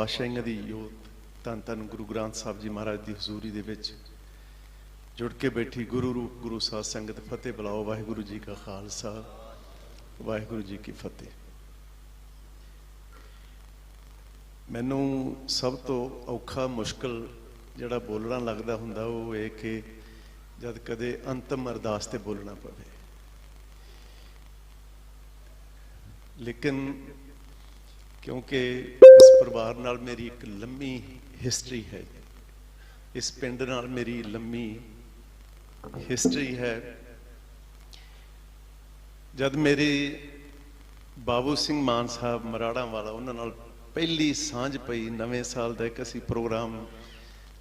ਪਾਤਸ਼ਾਹੀਆਂ ਦੀ ਯੋਤ ਧੰਨ ਧੰਨ ਗੁਰੂ ਗ੍ਰੰਥ ਸਾਹਿਬ ਜੀ ਮਹਾਰਾਜ ਦੀ ਹਜ਼ੂਰੀ ਦੇ ਵਿੱਚ ਜੁੜ ਕੇ ਬੈਠੀ ਗੁਰੂ ਰੂਪ ਗੁਰੂ ਸਾਧ ਸੰਗਤ ਫਤਿਹ ਬੁਲਾਓ, ਵਾਹਿਗੁਰੂ ਜੀ ਕਾ ਖਾਲਸਾ, ਵਾਹਿਗੁਰੂ ਜੀ ਕੀ ਫਤਿਹ। ਮੈਨੂੰ ਸਭ ਤੋਂ ਔਖਾ ਮੁਸ਼ਕਲ ਜਿਹੜਾ ਬੋਲਣਾ ਲੱਗਦਾ ਹੁੰਦਾ ਉਹ ਇਹ ਕਿ ਜਦ ਕਦੇ ਅੰਤਮ ਅਰਦਾਸ ਤੇ ਬੋਲਣਾ ਪਵੇ। ਲੇਕਿਨ ਕਿਉਂਕਿ ਪਰਿਵਾਰ ਨਾਲ ਮੇਰੀ ਇੱਕ ਲੰਮੀ ਹਿਸਟਰੀ ਹੈ। ਇਸ ਪਿੰਡ ਨਾਲ ਮੇਰੀ ਲੰਮੀ ਹਿਸਟਰੀ ਹੈ। ਜਦ ਮੇਰੇ ਬਾਬੂ ਸਿੰਘ ਮਾਨ ਸਾਹਿਬ ਮਰਾੜਾਂ ਵਾਲਾ ਉਹਨਾਂ ਨਾਲ ਪਹਿਲੀ ਸਾਂਝ ਪਈ, ਨਵੇਂ ਸਾਲ ਦਾ ਇੱਕ ਅਸੀਂ ਪ੍ਰੋਗਰਾਮ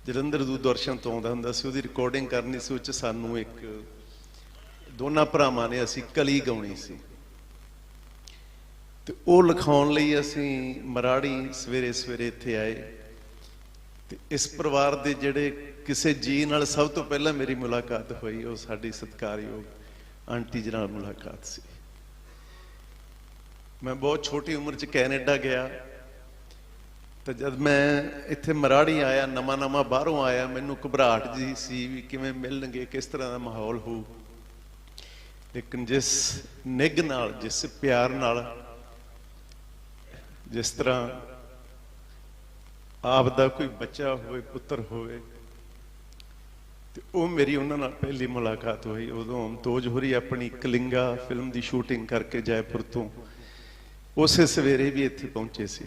ਜਲੰਧਰ ਦੂਰਦਰਸ਼ਨ ਤੋਂ ਆਉਂਦਾ ਹੁੰਦਾ ਸੀ, ਉਹਦੀ ਰਿਕਾਰਡਿੰਗ ਕਰਨੀ ਸੀ, ਉਹ 'ਚ ਸਾਨੂੰ ਇੱਕ ਦੋਨਾਂ ਭਰਾਵਾਂ ਨੇ ਅਸੀਂ ਕਲੀ ਗਾਉਣੀ ਸੀ। ਤੇ ਉਹ ਲਿਖਾਉਣ ਲਈ ਅਸੀਂ ਮਰਾੜੀ ਸਵੇਰੇ ਸਵੇਰੇ ਇੱਥੇ ਆਏ। ਤੇ ਇਸ ਪਰਿਵਾਰ ਦੇ ਜਿਹੜੇ ਕਿਸੇ ਜੀ ਨਾਲ ਸਭ ਤੋਂ ਪਹਿਲਾਂ ਮੇਰੀ ਮੁਲਾਕਾਤ ਹੋਈ, ਉਹ ਸਾਡੀ ਸਤਿਕਾਰਯੋਗ ਆਂਟੀ ਜੀ ਨਾਲ ਮੁਲਾਕਾਤ ਸੀ। ਮੈਂ ਬਹੁਤ ਛੋਟੀ ਉਮਰ 'ਚ ਕੈਨੇਡਾ ਗਿਆ। ਤਾਂ ਜਦ ਮੈਂ ਇੱਥੇ ਮਰਾੜੀ ਆਇਆ, ਨਵਾਂ ਨਵਾਂ ਬਾਹਰੋਂ ਆਇਆ, ਮੈਨੂੰ ਘਬਰਾਹਟ ਜੀ ਸੀ ਵੀ ਕਿਵੇਂ ਮਿਲਣਗੇ, ਕਿਸ ਤਰ੍ਹਾਂ ਦਾ ਮਾਹੌਲ ਹੋਊ। ਲੇਕਿਨ ਜਿਸ ਨਿੱਘ ਨਾਲ, ਜਿਸ ਪਿਆਰ ਨਾਲ ਜਿਸ ਤਰ੍ਹਾਂ ਆਪ ਦਾ ਕੋਈ ਬੱਚਾ ਹੋਵੇ, ਪੁੱਤਰ ਹੋਵੇ, ਤੇ ਉਹ ਮੇਰੀ ਉਹਨਾਂ ਨਾਲ ਪਹਿਲੀ ਮੁਲਾਕਾਤ ਹੋਈ। ਉਦੋਂ ਅਮਤੋਜ ਹੋਰੀ ਆਪਣੀ ਕਲਿੰਗਾ ਫਿਲਮ ਦੀ ਸ਼ੂਟਿੰਗ ਕਰਕੇ ਜੈਪੁਰ ਤੋਂ ਉਸੇ ਸਵੇਰੇ ਵੀ ਇੱਥੇ ਪਹੁੰਚੇ ਸੀ।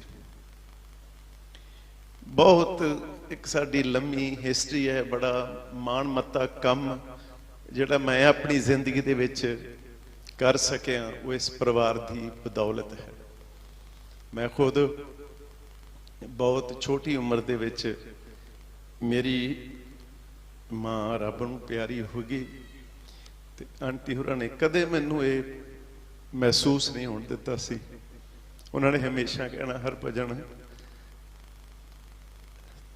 ਬਹੁਤ ਇੱਕ ਸਾਡੀ ਲੰਮੀ ਹਿਸਟਰੀ ਹੈ, ਬੜਾ ਮਾਣ ਮੱਤਾ ਕੰਮ ਜਿਹੜਾ ਮੈਂ ਆਪਣੀ ਜ਼ਿੰਦਗੀ ਦੇ ਵਿੱਚ ਕਰ ਸਕਿਆ, ਉਹ ਇਸ ਪਰਿਵਾਰ ਦੀ ਬਦੌਲਤ ਹੈ। ਮੈਂ ਖੁਦ ਬਹੁਤ ਛੋਟੀ ਉਮਰ ਦੇ ਵਿੱਚ ਮੇਰੀ ਮਾਂ ਰੱਬ ਨੂੰ ਪਿਆਰੀ ਹੋ ਗਈ ਤੇ ਆਂਟੀ ਹੋਰਾਂ ਨੇ ਕਦੇ ਮੈਨੂੰ ਇਹ ਮਹਿਸੂਸ ਨਹੀਂ ਹੋਣ ਦਿੱਤਾ ਸੀ। ਉਹਨਾਂ ਨੇ ਹਮੇਸ਼ਾ ਕਹਿਣਾ ਹਰਭਜਨ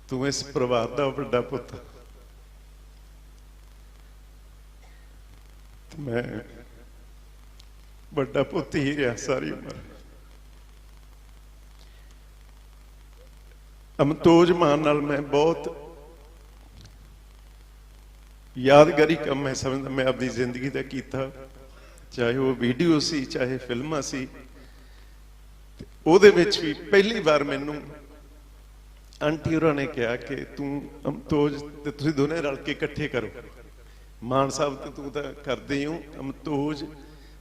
ਤੂੰ ਇਸ ਪਰਿਵਾਰ ਦਾ ਵੱਡਾ ਪੁੱਤ। ਮੈਂ ਵੱਡਾ ਪੁੱਤ ਹੀ ਰਿਹਾ ਸਾਰੀ ਉਮਰ। ਅਮਤੋਜ ਮਾਨ ਨਾਲ ਮੈਂ ਬਹੁਤ ਯਾਦਗਾਰੀ ਕੰਮ ਮੈਂ ਸਮਝਦਾ ਮੈਂ ਆਪਣੀ ਜ਼ਿੰਦਗੀ ਦਾ ਕੀਤਾ। ਚਾਹੇ ਉਹ ਵੀਡੀਓ ਸੀ, ਚਾਹੇ ਫਿਲਮਾਂ ਸੀ ਉਹਦੇ ਵਿੱਚ ਵੀ ਪਹਿਲੀ ਵਾਰ ਮੈਨੂੰ ਆਂਟੀ ਹੋਰਾਂ ਨੇ ਕਿਹਾ ਕਿ ਤੂੰ ਅਮਤੋਜ ਤੇ ਤੁਸੀਂ ਦੋਨੇ ਰਲ ਕੇ ਇਕੱਠੇ ਕਰੋ। ਮਾਨ ਸਾਹਿਬ ਤੇ ਤੂੰ ਤਾਂ ਕਰਦੇ ਹੋ ਅਮਤੋਜ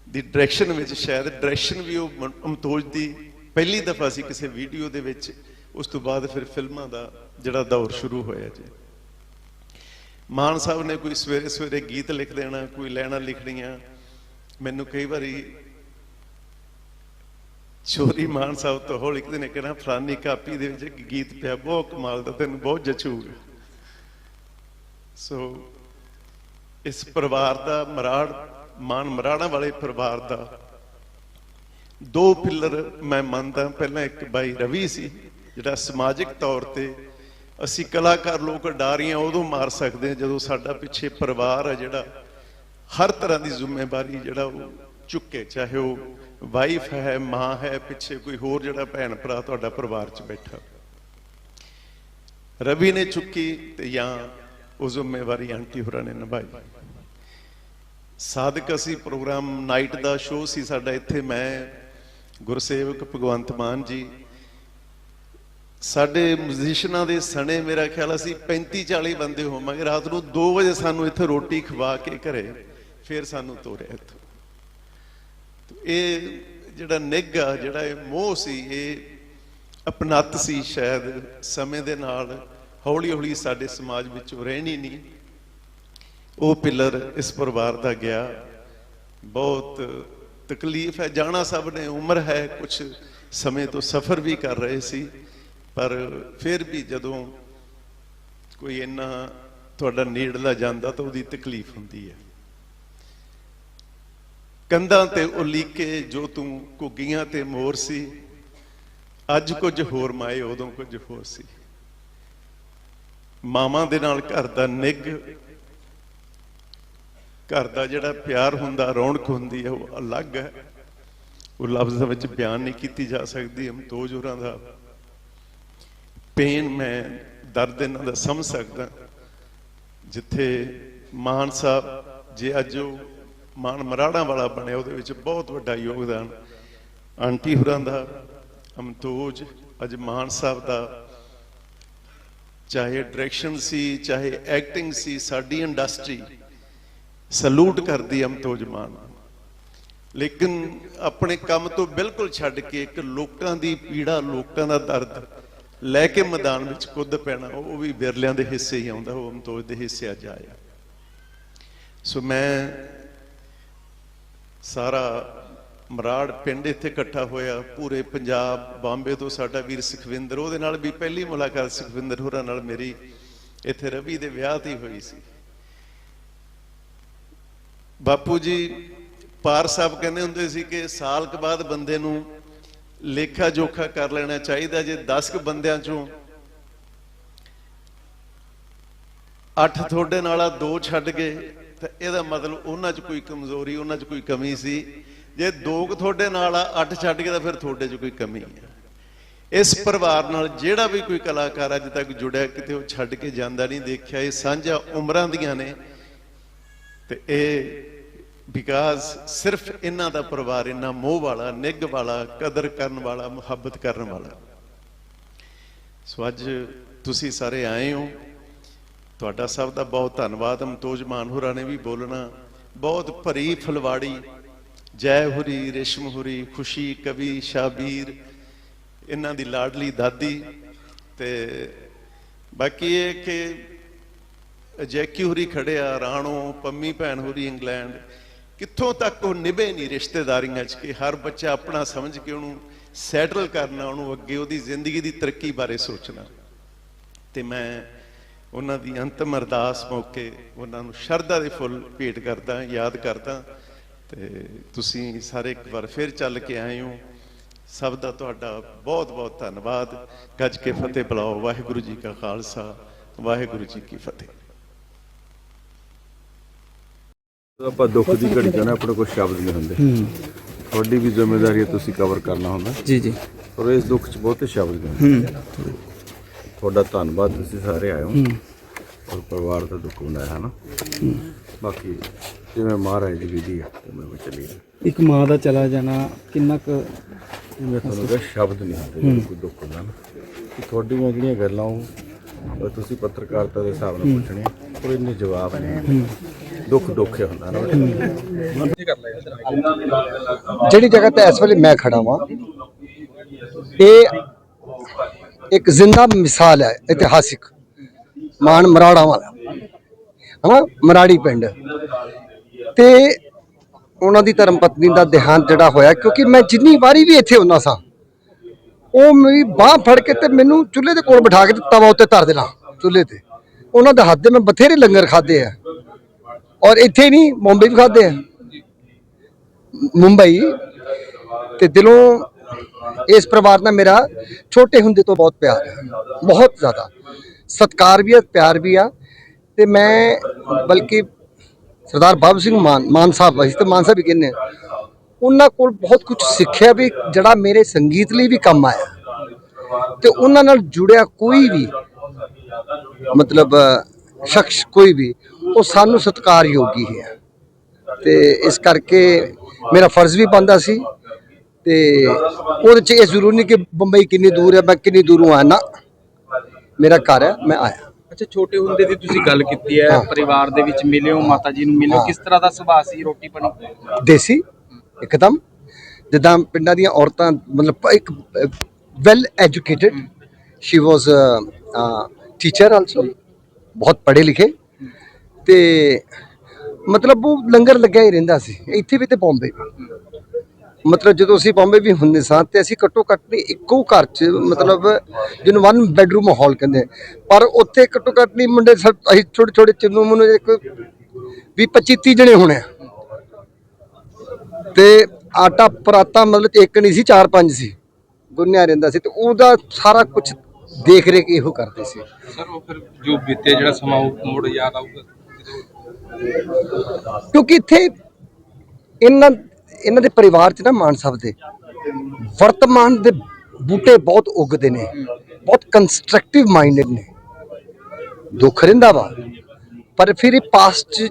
ਦੀ ਡਾਇਰੈਕਸ਼ਨ ਵਿੱਚ ਸ਼ਾਇਦ ਡਾਇਰੈਕਸ਼ਨ ਵੀ ਉਹ ਅਮਤੋਜ ਦੀ ਪਹਿਲੀ ਦਫਾ ਸੀ ਕਿਸੇ ਵੀਡੀਓ ਦੇ ਵਿੱਚ। ਉਸ ਤੋਂ ਬਾਅਦ ਫਿਰ ਫਿਲਮਾਂ ਦਾ ਜਿਹੜਾ ਦੌਰ ਸ਼ੁਰੂ ਹੋਇਆ ਜੀ। ਮਾਨ ਸਾਹਿਬ ਨੇ ਕੋਈ ਸਵੇਰੇ ਸਵੇਰੇ ਗੀਤ ਲਿਖ ਦੇਣਾ, ਕੋਈ ਲੈਣਾ ਲਿਖਣੀਆਂ। ਮੈਨੂੰ ਕਈ ਵਾਰੀ ਚੋਰੀ ਮਾਨ ਸਾਹਿਬ ਤੋਂ ਹੋ ਲਿਖਦੇ ਨੇ ਕਹਿਣਾ, ਫਲਾਨੀ ਕਾਪੀ ਦੇ ਵਿੱਚ ਗੀਤ ਪਿਆ, ਬਹੁਤ ਕਮਾਲ ਦਾ, ਤੈਨੂੰ ਬਹੁਤ ਜਚੂਗਾ। ਸੋ ਇਸ ਪਰਿਵਾਰ ਦਾ ਮਰਾੜ, ਮਾਨ ਮਰਾੜਾਂ ਵਾਲੇ ਪਰਿਵਾਰ ਦਾ ਦੋ ਪਿੱਲਰ ਮੈਂ ਮੰਨਦਾ। ਪਹਿਲਾਂ ਇੱਕ ਬਾਈ ਰਵੀ ਸੀ ਜਿਹੜਾ ਸਮਾਜਿਕ ਤੌਰ ਤੇ ਅਸੀਂ ਕਲਾਕਾਰ ਲੋਕ ਡਾਰੀਆਂ ਉਦੋਂ ਮਾਰ ਸਕਦੇ ਹਾਂ ਜਦੋਂ ਸਾਡਾ ਪਿੱਛੇ ਪਰਿਵਾਰ ਹੈ ਜਿਹੜਾ ਹਰ ਤਰ੍ਹਾਂ ਦੀ ਜ਼ਿੰਮੇਵਾਰੀ ਜਿਹੜਾ ਉਹ ਚੁੱਕੇ, ਚਾਹੇ ਉਹ ਵਾਈਫ ਹੈ, ਮਾਂ ਹੈ, ਪਿੱਛੇ ਕੋਈ ਹੋਰ ਜਿਹੜਾ ਭੈਣ ਭਰਾ ਤੁਹਾਡਾ ਪਰਿਵਾਰ 'ਚ ਬੈਠਾ। ਰਵੀ ਨੇ ਚੁੱਕੀ ਤੇ ਜਾਂ ਉਹ ਜ਼ਿੰਮੇਵਾਰੀ ਆਂਟੀ ਹੋਰਾਂ ਨੇ ਨਿਭਾਈ। ਸਾਦਕ ਅਸੀਂ ਪ੍ਰੋਗਰਾਮ ਨਾਈਟ ਦਾ ਸ਼ੋਅ ਸੀ ਸਾਡਾ, ਇੱਥੇ ਮੈਂ ਗੁਰਸੇਵਕ ਭਗਵੰਤ ਮਾਨ ਜੀ ਸਾਡੇ ਮਿਊਜ਼ੀਸ਼ੀਅਨਾਂ ਦੇ ਸਣੇ ਮੇਰਾ ਖਿਆਲ ਅਸੀਂ 35 40 ਬੰਦੇ ਹੋਵਾਂਗੇ। ਰਾਤ ਨੂੰ 2 ਵਜੇ ਸਾਨੂੰ ਇੱਥੇ ਰੋਟੀ ਖਵਾ ਕੇ ਘਰੇ, ਫਿਰ ਸਾਨੂੰ ਤੋਰਿਆ ਇੱਥੋਂ। ਇਹ ਜਿਹੜਾ ਨਿੱਘਾ ਜਿਹੜਾ ਇਹ ਮੋਹ ਸੀ, ਇਹ ਅਪਨਤ ਸੀ ਸ਼ਾਇਦ, ਸਮੇਂ ਦੇ ਨਾਲ ਹੌਲੀ ਹੌਲੀ ਸਾਡੇ ਸਮਾਜ ਵਿੱਚੋਂ ਰਹਿਣੀ ਨਹੀਂ। ਉਹ ਪਿੱਲਰ ਇਸ ਪਰਿਵਾਰ ਦਾ ਗਿਆ। ਬਹੁਤ ਤਕਲੀਫ ਹੈ। ਜਾਣਾ ਸਭ ਨੇ, ਉਮਰ ਹੈ ਕੁਝ ਸਮੇਂ ਤੋਂ ਸਫ਼ਰ ਵੀ ਕਰ ਰਹੇ ਸੀ। ਪਰ ਫਿਰ ਵੀ ਜਦੋਂ ਕੋਈ ਇੰਨਾ ਤੁਹਾਡਾ ਨੇੜਲਾ ਜਾਂਦਾ ਤਾਂ ਉਹਦੀ ਤਕਲੀਫ ਹੁੰਦੀ ਹੈ। ਕੰਧਾਂ ਤੇ ਉਲੀਕੇ ਜੋ ਤੂੰ ਘੁੱਗੀਆਂ ਤੇ ਮੋਰ ਸੀ, ਅੱਜ ਕੁਝ ਹੋਰ ਮਾਏ, ਉਦੋਂ ਕੁਝ ਹੋਰ ਸੀ। ਮਾਵਾਂ ਦੇ ਨਾਲ ਘਰ ਦਾ ਨਿੱਘ, ਘਰ ਦਾ ਜਿਹੜਾ ਪਿਆਰ ਹੁੰਦਾ, ਰੌਣਕ ਹੁੰਦੀ ਹੈ, ਉਹ ਅਲੱਗ ਹੈ। ਉਹ ਲਫ਼ਜ਼ਾਂ ਵਿੱਚ ਬਿਆਨ ਨਹੀਂ ਕੀਤੀ ਜਾ ਸਕਦੀ, ਅਮਤੋਜ ਹੋਰਾਂ ਦਾ ਪੇਨ ਮੈਂ ਦਰਦ ਇਹਨਾਂ ਦਾ ਸਮਝ ਸਕਦਾ। ਜਿੱਥੇ ਮਾਨ ਸਾਹਿਬ, ਜੇ ਅੱਜ ਉਹ ਮਾਨ ਮਰਾੜਾ ਵਾਲਾ ਬਣਿਆ, ਉਹਦੇ ਵਿੱਚ ਬਹੁਤ ਵੱਡਾ ਯੋਗਦਾਨ। ਆਂਟੀ ਹੁਰਾਂ ਦਾ ਅਮਤੋਜ, ਅੱਜ ਮਾਨ ਸਾਹਿਬ ਦਾ ਚਾਹੇ ਡਾਇਰੈਕਸ਼ਨ ਸੀ, ਚਾਹੇ ਐਕਟਿੰਗ ਸੀ, ਸਾਡੀ ਇੰਡਸਟਰੀ ਸਲੂਟ ਕਰਦੀ ਅਮਤੋਜ ਮਾਨ। ਲੇਕਿਨ ਆਪਣੇ ਕੰਮ ਤੋਂ ਬਿਲਕੁਲ ਛੱਡ ਕੇ ਇੱਕ ਲੋਕਾਂ ਦੀ ਪੀੜਾ, ਲੋਕਾਂ ਦਾ ਦਰਦ ਲੈ ਕੇ ਮੈਦਾਨ ਵਿੱਚ ਕੁੱਦ ਪੈਣਾ, ਉਹ ਵੀ ਬਿਰਲਿਆਂ ਦੇ ਹਿੱਸੇ ਹੀ ਆਉਂਦਾ, ਉਹ ਅਮਤੋਜ ਦੇ ਹਿੱਸੇ ਅੱਜ ਆਇਆ ਸੋ ਮੈਂ ਸਾਰਾ ਮਰਾੜ ਪਿੰਡ ਇੱਥੇ ਇਕੱਠਾ ਹੋਇਆ, ਪੂਰੇ ਪੰਜਾਬ, ਬੰਬੇ ਤੋਂ ਸਾਡਾ ਵੀਰ ਸੁਖਵਿੰਦਰ, ਉਹਦੇ ਨਾਲ ਵੀ ਪਹਿਲੀ ਮੁਲਾਕਾਤ ਸੁਖਵਿੰਦਰ ਹੋਰਾਂ ਨਾਲ ਮੇਰੀ ਇੱਥੇ ਰਵੀ ਦੇ ਵਿਆਹ ਤੇ ਹੋਈ ਸੀ। ਬਾਪੂ ਜੀ ਪਾਰ ਸਾਹਿਬ ਕਹਿੰਦੇ ਹੁੰਦੇ ਸੀ ਕਿ ਸਾਲ ਕੁ ਬਾਅਦ ਬੰਦੇ ਨੂੰ ਲੇਖਾ ਜੋਖਾ ਕਰ ਲੈਣਾ ਚਾਹੀਦਾ ਜੇ 10 ਕੁ ਬੰਦਿਆਂ ਚੋਂ। ਅੱਠ ਤੁਹਾਡੇ ਨਾਲ ਆ ਦੋ ਛੱਡ ਗਏ, ਤਾਂ ਇਹਦਾ ਮਤਲਬ ਉਹਨਾਂ 'ਚ ਕੋਈ ਕਮਜ਼ੋਰੀ, ਉਹਨਾਂ 'ਚ ਕੋਈ ਕਮੀ ਸੀ। ਜੇ ਦੋ ਕੁ ਤੁਹਾਡੇ ਨਾਲ ਆ ਅੱਠ ਛੱਡ ਗਏ ਤਾਂ ਫਿਰ ਤੁਹਾਡੇ 'ਚ ਕੋਈ ਕਮੀ ਹੈ। ਇਸ ਪਰਿਵਾਰ ਨਾਲ ਜਿਹੜਾ ਵੀ ਕੋਈ ਕਲਾਕਾਰ ਅੱਜ ਤੱਕ ਜੁੜਿਆ, ਕਿਤੇ ਉਹ ਛੱਡ ਕੇ ਜਾਂਦਾ ਨਹੀਂ ਦੇਖਿਆ। ਇਹ ਸਾਂਝਾ ਉਮਰਾਂ ਦੀਆਂ ਨੇ ਤੇ ਇਹ ਬਿਕਾਜ਼ ਸਿਰਫ ਇਹਨਾਂ ਦਾ ਪਰਿਵਾਰ ਇੰਨਾ ਮੋਹ ਵਾਲਾ ਨਿੱਘ ਵਾਲਾ ਕਦਰ ਕਰਨ ਵਾਲਾ ਮੁਹੱਬਤ ਕਰਨ ਵਾਲਾ ਸੋ ਅੱਜ ਤੁਸੀਂ ਸਾਰੇ ਆਏ ਹੋ ਤੁਹਾਡਾ ਸਭ ਦਾ ਬਹੁਤ ਧੰਨਵਾਦ ਅਮਤੋਜ ਮਾਨ ਨੇ ਵੀ ਬੋਲਣਾ ਬਹੁਤ ਭਰੀ ਫਲਵਾੜੀ ਜੈ ਹੁਰੀ ਰੇਸ਼ਮ ਹੁਰੀ ਖੁਸ਼ੀ ਕਵੀ ਸ਼ਾਬੀਰ ਇਹਨਾਂ ਦੀ ਲਾਡਲੀ ਦਾਦੀ ਤੇ ਬਾਕੀ ਇਹ ਕਿ ਜੈਕੀ ਹੁਰੀ ਖੜਿਆ ਰਾਣੋ ਪੰਮੀ ਭੈਣ ਹੁਰੀ ਇੰਗਲੈਂਡ ਕਿੱਥੋਂ ਤੱਕ ਉਹ ਨਿਭੇ ਨਹੀਂ ਰਿਸ਼ਤੇਦਾਰੀਆਂ 'ਚ ਕਿ ਹਰ ਬੱਚਾ ਆਪਣਾ ਸਮਝ ਕੇ ਉਹਨੂੰ ਸੈਟਲ ਕਰਨਾ, ਉਹਨੂੰ ਅੱਗੇ ਉਹਦੀ ਜ਼ਿੰਦਗੀ ਦੀ ਤਰੱਕੀ ਬਾਰੇ ਸੋਚਣਾ। ਤੇ ਮੈਂ ਉਹਨਾਂ ਦੀ ਅੰਤਮ ਅਰਦਾਸ ਮੌਕੇ ਉਹਨਾਂ ਨੂੰ ਸ਼ਰਧਾ ਦੇ ਫੁੱਲ ਭੇਟ ਕਰਦਾ, ਯਾਦ ਕਰਦਾ। ਤੇ ਤੁਸੀਂ ਸਾਰੇ ਇੱਕ ਵਾਰ ਫਿਰ ਚੱਲ ਕੇ ਆਏ ਹੋ। ਸਭ ਦਾ ਤੁਹਾਡਾ ਬਹੁਤ ਬਹੁਤ ਧੰਨਵਾਦ। ਗੱਜ ਕੇ ਫਤਿਹ ਬੁਲਾਓ। ਵਾਹਿਗੁਰੂ ਜੀ ਕਾ ਖਾਲਸਾ, ਵਾਹਿਗੁਰੂ ਜੀ ਕੀ ਫਤਿਹ। ਆਪਾਂ ਦੁੱਖ ਦੀ ਘੜੀ ਚ ਨਾ ਆਪਣੇ ਕੋਲ ਸ਼ਬਦ ਨਹੀਂ ਹੁੰਦੇ। ਤੁਹਾਡੀ ਵੀ ਜ਼ਿੰਮੇਵਾਰੀ ਹੈ ਤੁਸੀਂ ਕਵਰ ਕਰਨਾ ਹੁੰਦਾ। ਜੀ ਜੀ। ਪਰ ਇਸ ਦੁੱਖ ਚ ਬਹੁਤੇ ਸ਼ਬਦ ਨਹੀਂ ਹੁੰਦੇ ਤੁਹਾਡਾ ਧੰਨਵਾਦ ਤੁਸੀਂ ਸਾਰੇ ਆਏ ਹੋ। ਔਰ ਪਰਿਵਾਰ ਦਾ ਦੁੱਖ ਬਣਾਇਆ ਹੈ ਨਾ ਬਾਕੀ ਜਿਵੇਂ ਮਹਾਰਾਜ ਦੀ ਵਿਧੀ ਹੈ ਮੈਂ ਵੀ ਚੱਲੀ ਇੱਕ ਮਾਂ ਦਾ ਚਲਾ ਜਾਣਾ ਕਿੰਨਾ ਕੁ ਮੈਂ ਤੁਹਾਨੂੰ ਕਿਹਾ ਸ਼ਬਦ ਨਹੀਂ ਹੁੰਦੇ ਕੋਈ ਦੁੱਖ ਹੁੰਦਾ ਨਾ। ਤੁਹਾਡੀਆਂ ਜਿਹੜੀਆਂ ਗੱਲਾਂ ਉਹ ਉਹ ਤੁਸੀਂ ਪੱਤਰਕਾਰਤਾ ਦੇ ਹਿਸਾਬ ਨਾਲ ਪੁੱਛਣੀਆਂ। ਪਰ ਇੰਨੇ ਜਵਾਬ ਨਹੀਂ ਦੁੱਖ ਦੁੱਖ ਹੁੰਦਾ ਨਾ। ਜਿਹੜੀ ਜਗ੍ਹਾ ਤੇ ਇਸ ਵੇਲੇ ਮੈਂ ਖੜਾ ਵਾਂ, ਇਹ ਇੱਕ ਜ਼ਿੰਦਾ ਮਿਸਾਲ ਹੈ ਇਤਿਹਾਸਿਕ। ਮਾਨ ਮਰਾੜਾ ਵਾਲਾ। ਹਾਂ, ਮਰਾੜੀ ਪਿੰਡ। ਤੇ ਉਹਨਾਂ ਦੀ ਧਰਮ ਪਤਨੀ ਦਾ ਦੇਹਾਂਤ ਜਿਹੜਾ ਹੋਇਆ, ਕਿਉਂਕਿ ਮੈਂ ਜਿੰਨੀ ਵਾਰੀ ਵੀ ਇੱਥੇ ਹੁੰਦਾ ਸਾਂ, ਉਹ ਮੇਰੀ ਬਾਹ ਫੜ ਕੇ ਤੇ ਮੈਨੂੰ ਚੁੱਲ੍ਹੇ ਦੇ ਕੋਲ ਬਿਠਾ ਕੇ ਤੇ ਤਵਾ ਉੱਤੇ ਧਰ ਦੇਣਾ, ਚੁੱਲ੍ਹੇ ਤੇ। ਉਹਨਾਂ ਦੇ ਹੱਥ ਦੇ ਮੈਂ ਬਥੇਰੇ ਲੰਗਰ ਖਾਦੇ ਆ। ਔਰ ਇੱਥੇ ਨਹੀਂ, ਮੁੰਬਈ ਵੀ ਖਾਦੇ ਆ। ਮੁੰਬਈ। ਤੇ ਦਿਲੋਂ ਇਸ ਪਰਿਵਾਰ ਨਾਲ ਮੇਰਾ ਛੋਟੇ ਹੁੰਦੇ ਤੋਂ ਬਹੁਤ ਪਿਆਰ ਹੈ ਬਹੁਤ ਜ਼ਿਆਦਾ। ਸਤਿਕਾਰ ਵੀ ਹੈ ਪਿਆਰ ਵੀ ਆ। ਤੇ ਮੈਂ ਬਲਕਿ ਸਰਦਾਰ ਬਾਬੂ ਸਿੰਘ ਮਾਨ ਮਾਨ ਸਾਹਿਬ, ਅਸੀਂ ਤਾਂ ਮਾਨ ਸਾਹਿਬ ਹੀ ਕਹਿੰਦੇ ਉਹਨਾਂ ਕੋਲ ਬਹੁਤ ਕੁਝ ਸਿੱਖਿਆ ਵੀ, ਜਿਹੜਾ ਮੇਰੇ ਸੰਗੀਤ ਲਈ ਵੀ ਕੰਮ ਆਇਆ। ਤੇ ਉਹਨਾਂ ਨਾਲ ਜੁੜਿਆ ਕੋਈ ਵੀ ਮਤਲਬ ਸ਼ਖਸ ਕੋਈ ਵੀ ਉਹ ਸਾਨੂੰ ਸਤਿਕਾਰਯੋਗੀ ਹੈ ਤੇ ਇਸ ਕਰਕੇ ਮੇਰਾ ਫਰਜ਼ ਵੀ ਬਣਦਾ ਸੀ ਤੇ ਉਹਦੇ ਚ ਇਹ ਜ਼ਰੂਰੀ ਨਹੀਂ ਕਿ ਬੰਬਈ ਕਿੰਨੀ ਦੂਰ ਹੈ ਮੈਂ ਕਿੰਨੀ ਦੂਰੋਂ ਆਇਆ ਨਾ ਮੇਰਾ ਘਰ ਹੈ ਮੈਂ ਆਇਆ। ਅੱਛਾ ਛੋਟੇ ਹੁੰਦੇ ਦੀ ਤੁਸੀਂ ਗੱਲ ਕੀਤੀ ਹੈ। ਪਰਿਵਾਰ ਦੇ ਵਿੱਚ ਮਿਲੇ ਹੋ ਮਾਤਾ ਜੀ ਨੂੰ ਮਿਲੇ ਹੋ। ਕਿਸ ਤਰ੍ਹਾਂ ਦਾ ਸੁਭਾਅ ਸੀ ਰੋਟੀ ਪਾਣੀ? ਦੇਸੀ ਇੱਕਦਮ। ਜਿੱਦਾਂ ਪਿੰਡਾਂ ਦੀਆਂ ਔਰਤਾਂ ਮਤਲਬ ਇੱਕ well educated she was teacher also ਬਹੁਤ ਪੜ੍ਹੇ ਲਿਖੇ ਤੇ ਮਤਲਬ ਉਹ ਲੰਗਰ ਲੱਗਿਆ ਹੀ ਰਹਿੰਦਾ ਸੀ ਇੱਥੇ ਵੀ ਤੇ ਬੰਬੇ ਵੀ ਮਤਲਬ ਜਦੋਂ ਅਸੀਂ ਬੰਬੇ ਵੀ ਹੁੰਦੇ ਸਾਂ ਤੇ ਅਸੀਂ ਘੱਟੋ ਘੱਟ ਨਹੀਂ ਇੱਕੋ ਘਰ 'ਚ ਮਤਲਬ ਜਿਹਨੂੰ ਵਨ ਬੈਡਰੂਮ ਮਾਹੌਲ ਕਹਿੰਦੇ ਪਰ ਉੱਥੇ ਘੱਟੋ ਘੱਟ ਨਹੀਂ ਮੁੰਡੇ ਸਭ ਅਸੀਂ ਛੋਟੇ ਛੋਟੇ ਚਿੰਨੂ ਮੁੰਨੂ ਇੱਕ 20 25 30 ਜਣੇ ਹੋਣੇ ਤੇ ਆਟਾ ਪਰਾਤਾ ਮਤਲਬ ਇੱਕ ਨਹੀਂ ਸੀ ਚਾਰ ਪੰਜ ਸੀ ਗੁੰਨਿਆ ਰਹਿੰਦਾ ਸੀ ਤੇ ਉਹਦਾ ਸਾਰਾ ਕੁਝ ਦੇਖ ਰੇਖ ਇਹੋ ਕਰਦੇ ਸੀ। ਸਰ ਉਹ ਫਿਰ ਜੋ ਬੀਤੇ ਜਿਹੜਾ ਸਮਾਂ ਉਹ ਮੁੜ ਯਾਦ ਆਊਗਾ? ਕਿਉਂਕਿ ਇੱਥੇ ਇਹਨਾਂ ਇਹਨਾਂ ਦੇ ਪਰਿਵਾਰ 'ਚ ਨਾ ਮਾਨ ਸਾਹਿਬ ਦੇ ਵਰਤਮਾਨ ਦੇ ਬੂਟੇ ਬਹੁਤ ਉੱਗਦੇ ਨੇ ਬਹੁਤ ਕੰਸਟਰਕਟਿਵ ਮਾਈਂਡਡ ਨੇ। ਦੁੱਖ ਰਹਿੰਦਾ ਵਾ। ਪਰ ਫਿਰ ਇਹ ਪਾਸਟ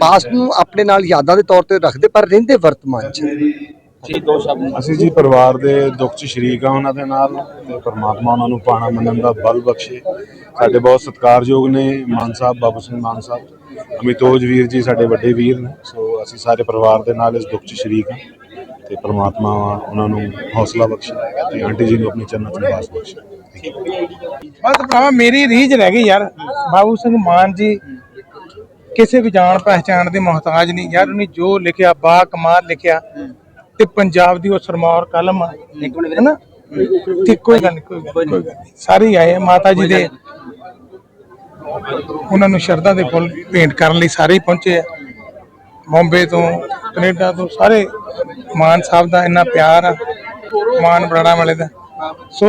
ਪਾਸਟ ਨੂੰ ਆਪਣੇ ਨਾਲ ਯਾਦਾਂ ਦੇ ਤੌਰ ਤੇ ਰੱਖਦੇ ਪਰ ਰਹਿੰਦੇ ਵਰਤਮਾਨ 'ਚ। ਜੀ ਦੋ ਸ਼ਬਦ। ਅਸੀਂ ਜੀ ਪਰਿਵਾਰ ਦੇ ਦੁੱਖ 'ਚ ਸ਼ਰੀਕ ਆ ਉਹਨਾਂ ਦੇ ਨਾਲ ਤੇ ਪਰਮਾਤਮਾ ਉਹਨਾਂ ਨੂੰ ਪਾਣਾ ਮੰਨਣ ਦਾ ਬਲ ਬਖਸ਼ੇ। ਸਾਡੇ ਬਹੁਤ ਸਤਿਕਾਰਯੋਗ ਨੇ ਮਾਨ ਸਾਹਿਬ ਬਾਬੂ ਸਿੰਘ ਮਾਨ ਸਾਹਿਬ। ਅਮਿਤੋਜ ਵੀਰ ਜੀ ਸਾਡੇ ਵੱਡੇ ਵੀਰ ਨੇ ਸੋ ਅਸੀਂ ਸਾਰੇ ਪਰਿਵਾਰ ਦੇ ਨਾਲ ਇਸ ਦੁੱਖ 'ਚ ਸ਼ਰੀਕ ਹਾਂ ਤੇ ਪਰਮਾਤਮਾ ਉਹਨਾਂ ਨੂੰ ਹੌਸਲਾ ਬਖਸ਼ੇ ਤੇ ਆਂਟੀ ਜੀ ਨੂੰ ਆਪਣੀ ਚਰਨਾਂ 'ਚ ਨਿਵਾਸ ਬਖਸ਼ੇ। ਬਸ ਭਰਾਵਾ ਮੇਰੀ ਰੀਝ ਰਹਿ ਗਈ ਯਾਰ। ਬਾਬੂ ਸਿੰਘ ਮਾਨ ਜੀ ਕਿਸੇ ਵੀ ਜਾਣ ਪਹਿਚਾਣ ਦੇ ਮੁਹਤਾਜ ਨਹੀਂ। ਯਾਰ ਉਹਨੇ ਜੋ ਲਿਖਿਆ ਬਾ ਕਮਾਲ ਲਿਖਿਆ। ਤੇ ਪੰਜਾਬ ਦੀ ਉਹ ਸਰਮੌਰ ਕਲਮ ਆ ਹੈਨਾ? ਤੇ ਕੋਈ ਗੱਲ ਨਹੀਂ ਕੋਈ ਗੱਲ ਨੀ, ਕੋਈ ਗੱਲ ਨੀ। ਸਾਰੇ ਹੀ ਆਏ ਆ, ਮਾਤਾ ਜੀ ਦੇ। ਉਹਨਾਂ ਨੂੰ ਸ਼ਰਧਾ ਦੇ ਫੁੱਲ ਭੇਂਟ ਕਰਨ ਲਈ ਸਾਰੇ ਹੀ ਪਹੁੰਚੇ ਆ। ਬੰਬੇ ਤੋਂ ਕੈਨੇਡਾ ਤੋਂ ਸਾਰੇ ਮਾਨ ਸਾਹਿਬ ਦਾ ਇੰਨਾ ਪਿਆਰ ਆ ਮਾਨ ਬਰਾੜਾ ਵਾਲੇ ਦਾ। ਸੋ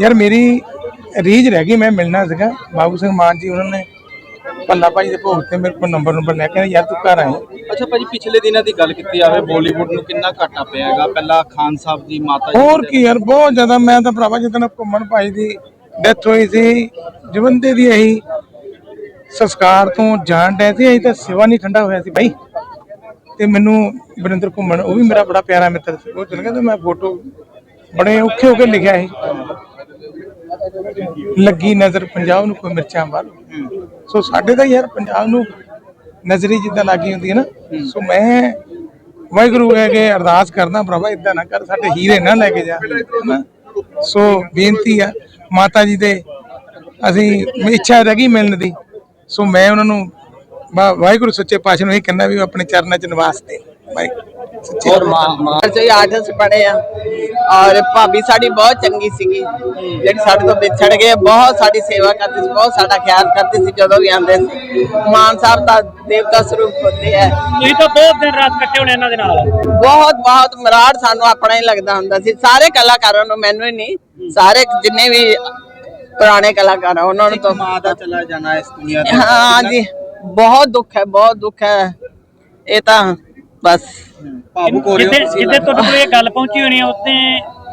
ਯਾਰ ਮੇਰੀ ਰੀਝ ਰਹਿ ਗਈ ਮੈਂ ਮਿਲਣਾ ਸੀਗਾ। ਬਾਬੂ ਸਿੰਘ ਮਾਨ ਜੀ ਉਹਨਾਂ ਨੇ ਪੱਲਾ ਭਾਈ ਦੇ ਭੋਗ ਤੇ ਮੇਰੇ ਕੋਲ ਨੰਬਰ ਨੰਬਰ ਲੈ ਕੇ ਯਾਰ ਤੂੰ ਘਰ ਆਏ ਅੱਛਾ ਭਾਜੀ ਪਿਛਲੇ ਦਿਨਾਂ ਦੀ ਗੱਲ ਕੀਤੀ ਜਾਵੇ ਬਾਲੀਵੁੱਡ ਨੂੰ ਕਿੰਨਾ ਘਾਟਾ ਪਿਆ ਹੈਗਾ? ਪਹਿਲਾਂ ਖਾਨ ਸਾਹਿਬ ਦੀ ਮਾਤਾ ਜੀ ਹੋਰ ਕੀ ਯਾਰ ਬਹੁਤ ਜ਼ਿਆਦਾ ਮੈਂ ਤਾਂ ਭਰਾਵਾ ਜਦੋਂ ਘੁੰਮਣ ਭਾਈ ਦੀ ਡੈਥ ਹੋਈ ਸੀ ਜਵੰਦੇ ਦੀ ਇਹੀ ਸੰਸਕਾਰ ਤੋਂ ਜਾਣ ਡੈ ਸੀ ਅਜੇ ਤਾਂ ਸਿਵਾ ਨਹੀਂ ਠੰਡਾ ਹੋਇਆ ਸੀ ਭਾਈ। ਤੇ ਮੈਨੂੰ ਬਰਿੰਦਰ ਘੁੰਮਣ ਉਹ ਵੀ ਮੇਰਾ ਬੜਾ ਪਿਆਰਾ ਮਿੱਤਰ ਸੀ। ਉਹ ਚਲ ਗਿਆ ਤੇ ਮੈਂ ਫੋਟੋ ਬੜੇ ਔਖੇ ਹੋ ਕੇ ਲਿਖਿਆ ਸੀ। ਲੱਗੀ ਨਜ਼ਰ ਪੰਜਾਬ ਨੂੰ ਕੋਈ ਮਿਰਚਾਂ ਵੱਲ। ਸੋ ਸਾਡੇ ਤਾਂ ਯਾਰ ਪੰਜਾਬ ਨੂੰ ਨਜ਼ਰੀ ਜਿੱਦਾਂ ਲੱਗੀ ਹੁੰਦੀ ਹੈ ਨਾ। ਸੋ ਮੈਂ ਵਾਹਿਗੁਰੂ ਅੱਗੇ ਅਰਦਾਸ ਕਰਦਾ, ਭਰਾਵਾ ਇਦਾਂ ਨਾ ਕਰ, ਸਾਡੇ ਹੀਰੇ ਨਾ ਲੈ ਕੇ ਜਾ ਸੋ ਬੇਨਤੀ ਆ, ਮਾਤਾ ਜੀ ਦੇ ਅਸੀਂ ਇੱਛਾ ਰਹਿ ਗਈ ਮਿਲਣ ਦੀ। ਸੋ ਮੈਂ ਉਹਨਾਂ ਨੂੰ ਵਾਹਿਗੁਰੂ ਸੱਚੇ ਪਾਤਸ਼ਾਹ ਨੂੰ ਇਹ ਕਹਿੰਦਾ ਵੀ ਆਪਣੇ ਚਰਨਾਂ 'ਚ ਨਿਵਾਸ ਦੇ। ਵਾਹਿਗੁਰੂ। ਔਰ ਮਾਂ ਮਾਂ। ਸੇ ਆਰਟਸ ਪੜ੍ਹੇ ਆ। ਔਰ ਭਾਬੀ ਸਾਡੀ ਬਹੁਤ ਚੰਗੀ ਸੀਗੀ। ਜਿਹੜੀ ਸਾਡੇ ਤੋਂ ਵਿਛੜ ਗਏ ਬਹੁਤ ਸਾਡੀ ਸੇਵਾ ਕਰਦੀ ਸੀ ਬਹੁਤ ਸਾਡਾ ਖਿਆਲ ਕਰਦੀ ਸੀ ਜਦੋਂ ਵੀ ਆਉਂਦੇ ਸੀ। ਮਾਨ ਸਾਹਿਬ ਦਾ ਦੇਵਤਾ ਸਰੂਪ ਹੁੰਦੇ ਆ। ਤੁਸੀਂ ਤਾਂ ਬਹੁਤ ਦਿਨ ਰਾਤ ਕੱਟੇ ਹੋਣੇ ਇਹਨਾਂ ਦੇ ਨਾਲ। ਬਹੁਤ ਬਹੁਤ ਮਰਾੜ ਸਾਨੂੰ ਆਪਣਾ ਹੀ ਲੱਗਦਾ ਹੁੰਦਾ ਸੀ। ਸਾਰੇ ਕਲਾਕਾਰਾਂ ਨੂੰ ਮੈਨੂੰ ਹੀ ਨਹੀਂ ਸਾਰੇ ਜਿੰਨੇ ਵੀ ਪੁਰਾਣੇ ਕਲਾਕਾਰ ਆ ਉਹਨਾਂ ਨੂੰ ਤਾਂ ਮਾਂ ਦਾ ਚਲਾ ਜਾਣਾ ਇਸ ਦੁਨੀਆ ਤੋਂ। ਹਾਂ ਜੀ ਬਹੁਤ ਦੁੱਖ ਹੈ ਬਹੁਤ ਦੁੱਖ ਹੈ। ਇਹ ਤਾਂ ਬਸ। ਭਾਵੁਕ ਹੋ ਰਹੇ ਜਿੱਦੇ ਹੋ ਤੁਸੀਂ ਜਿੱਦੇ ਤੁਹਾਡੇ ਕੋਲ ਇਹ ਗੱਲ ਪਹੁੰਚੀ ਹੋਣੀ ਆ ਉੱਤੇ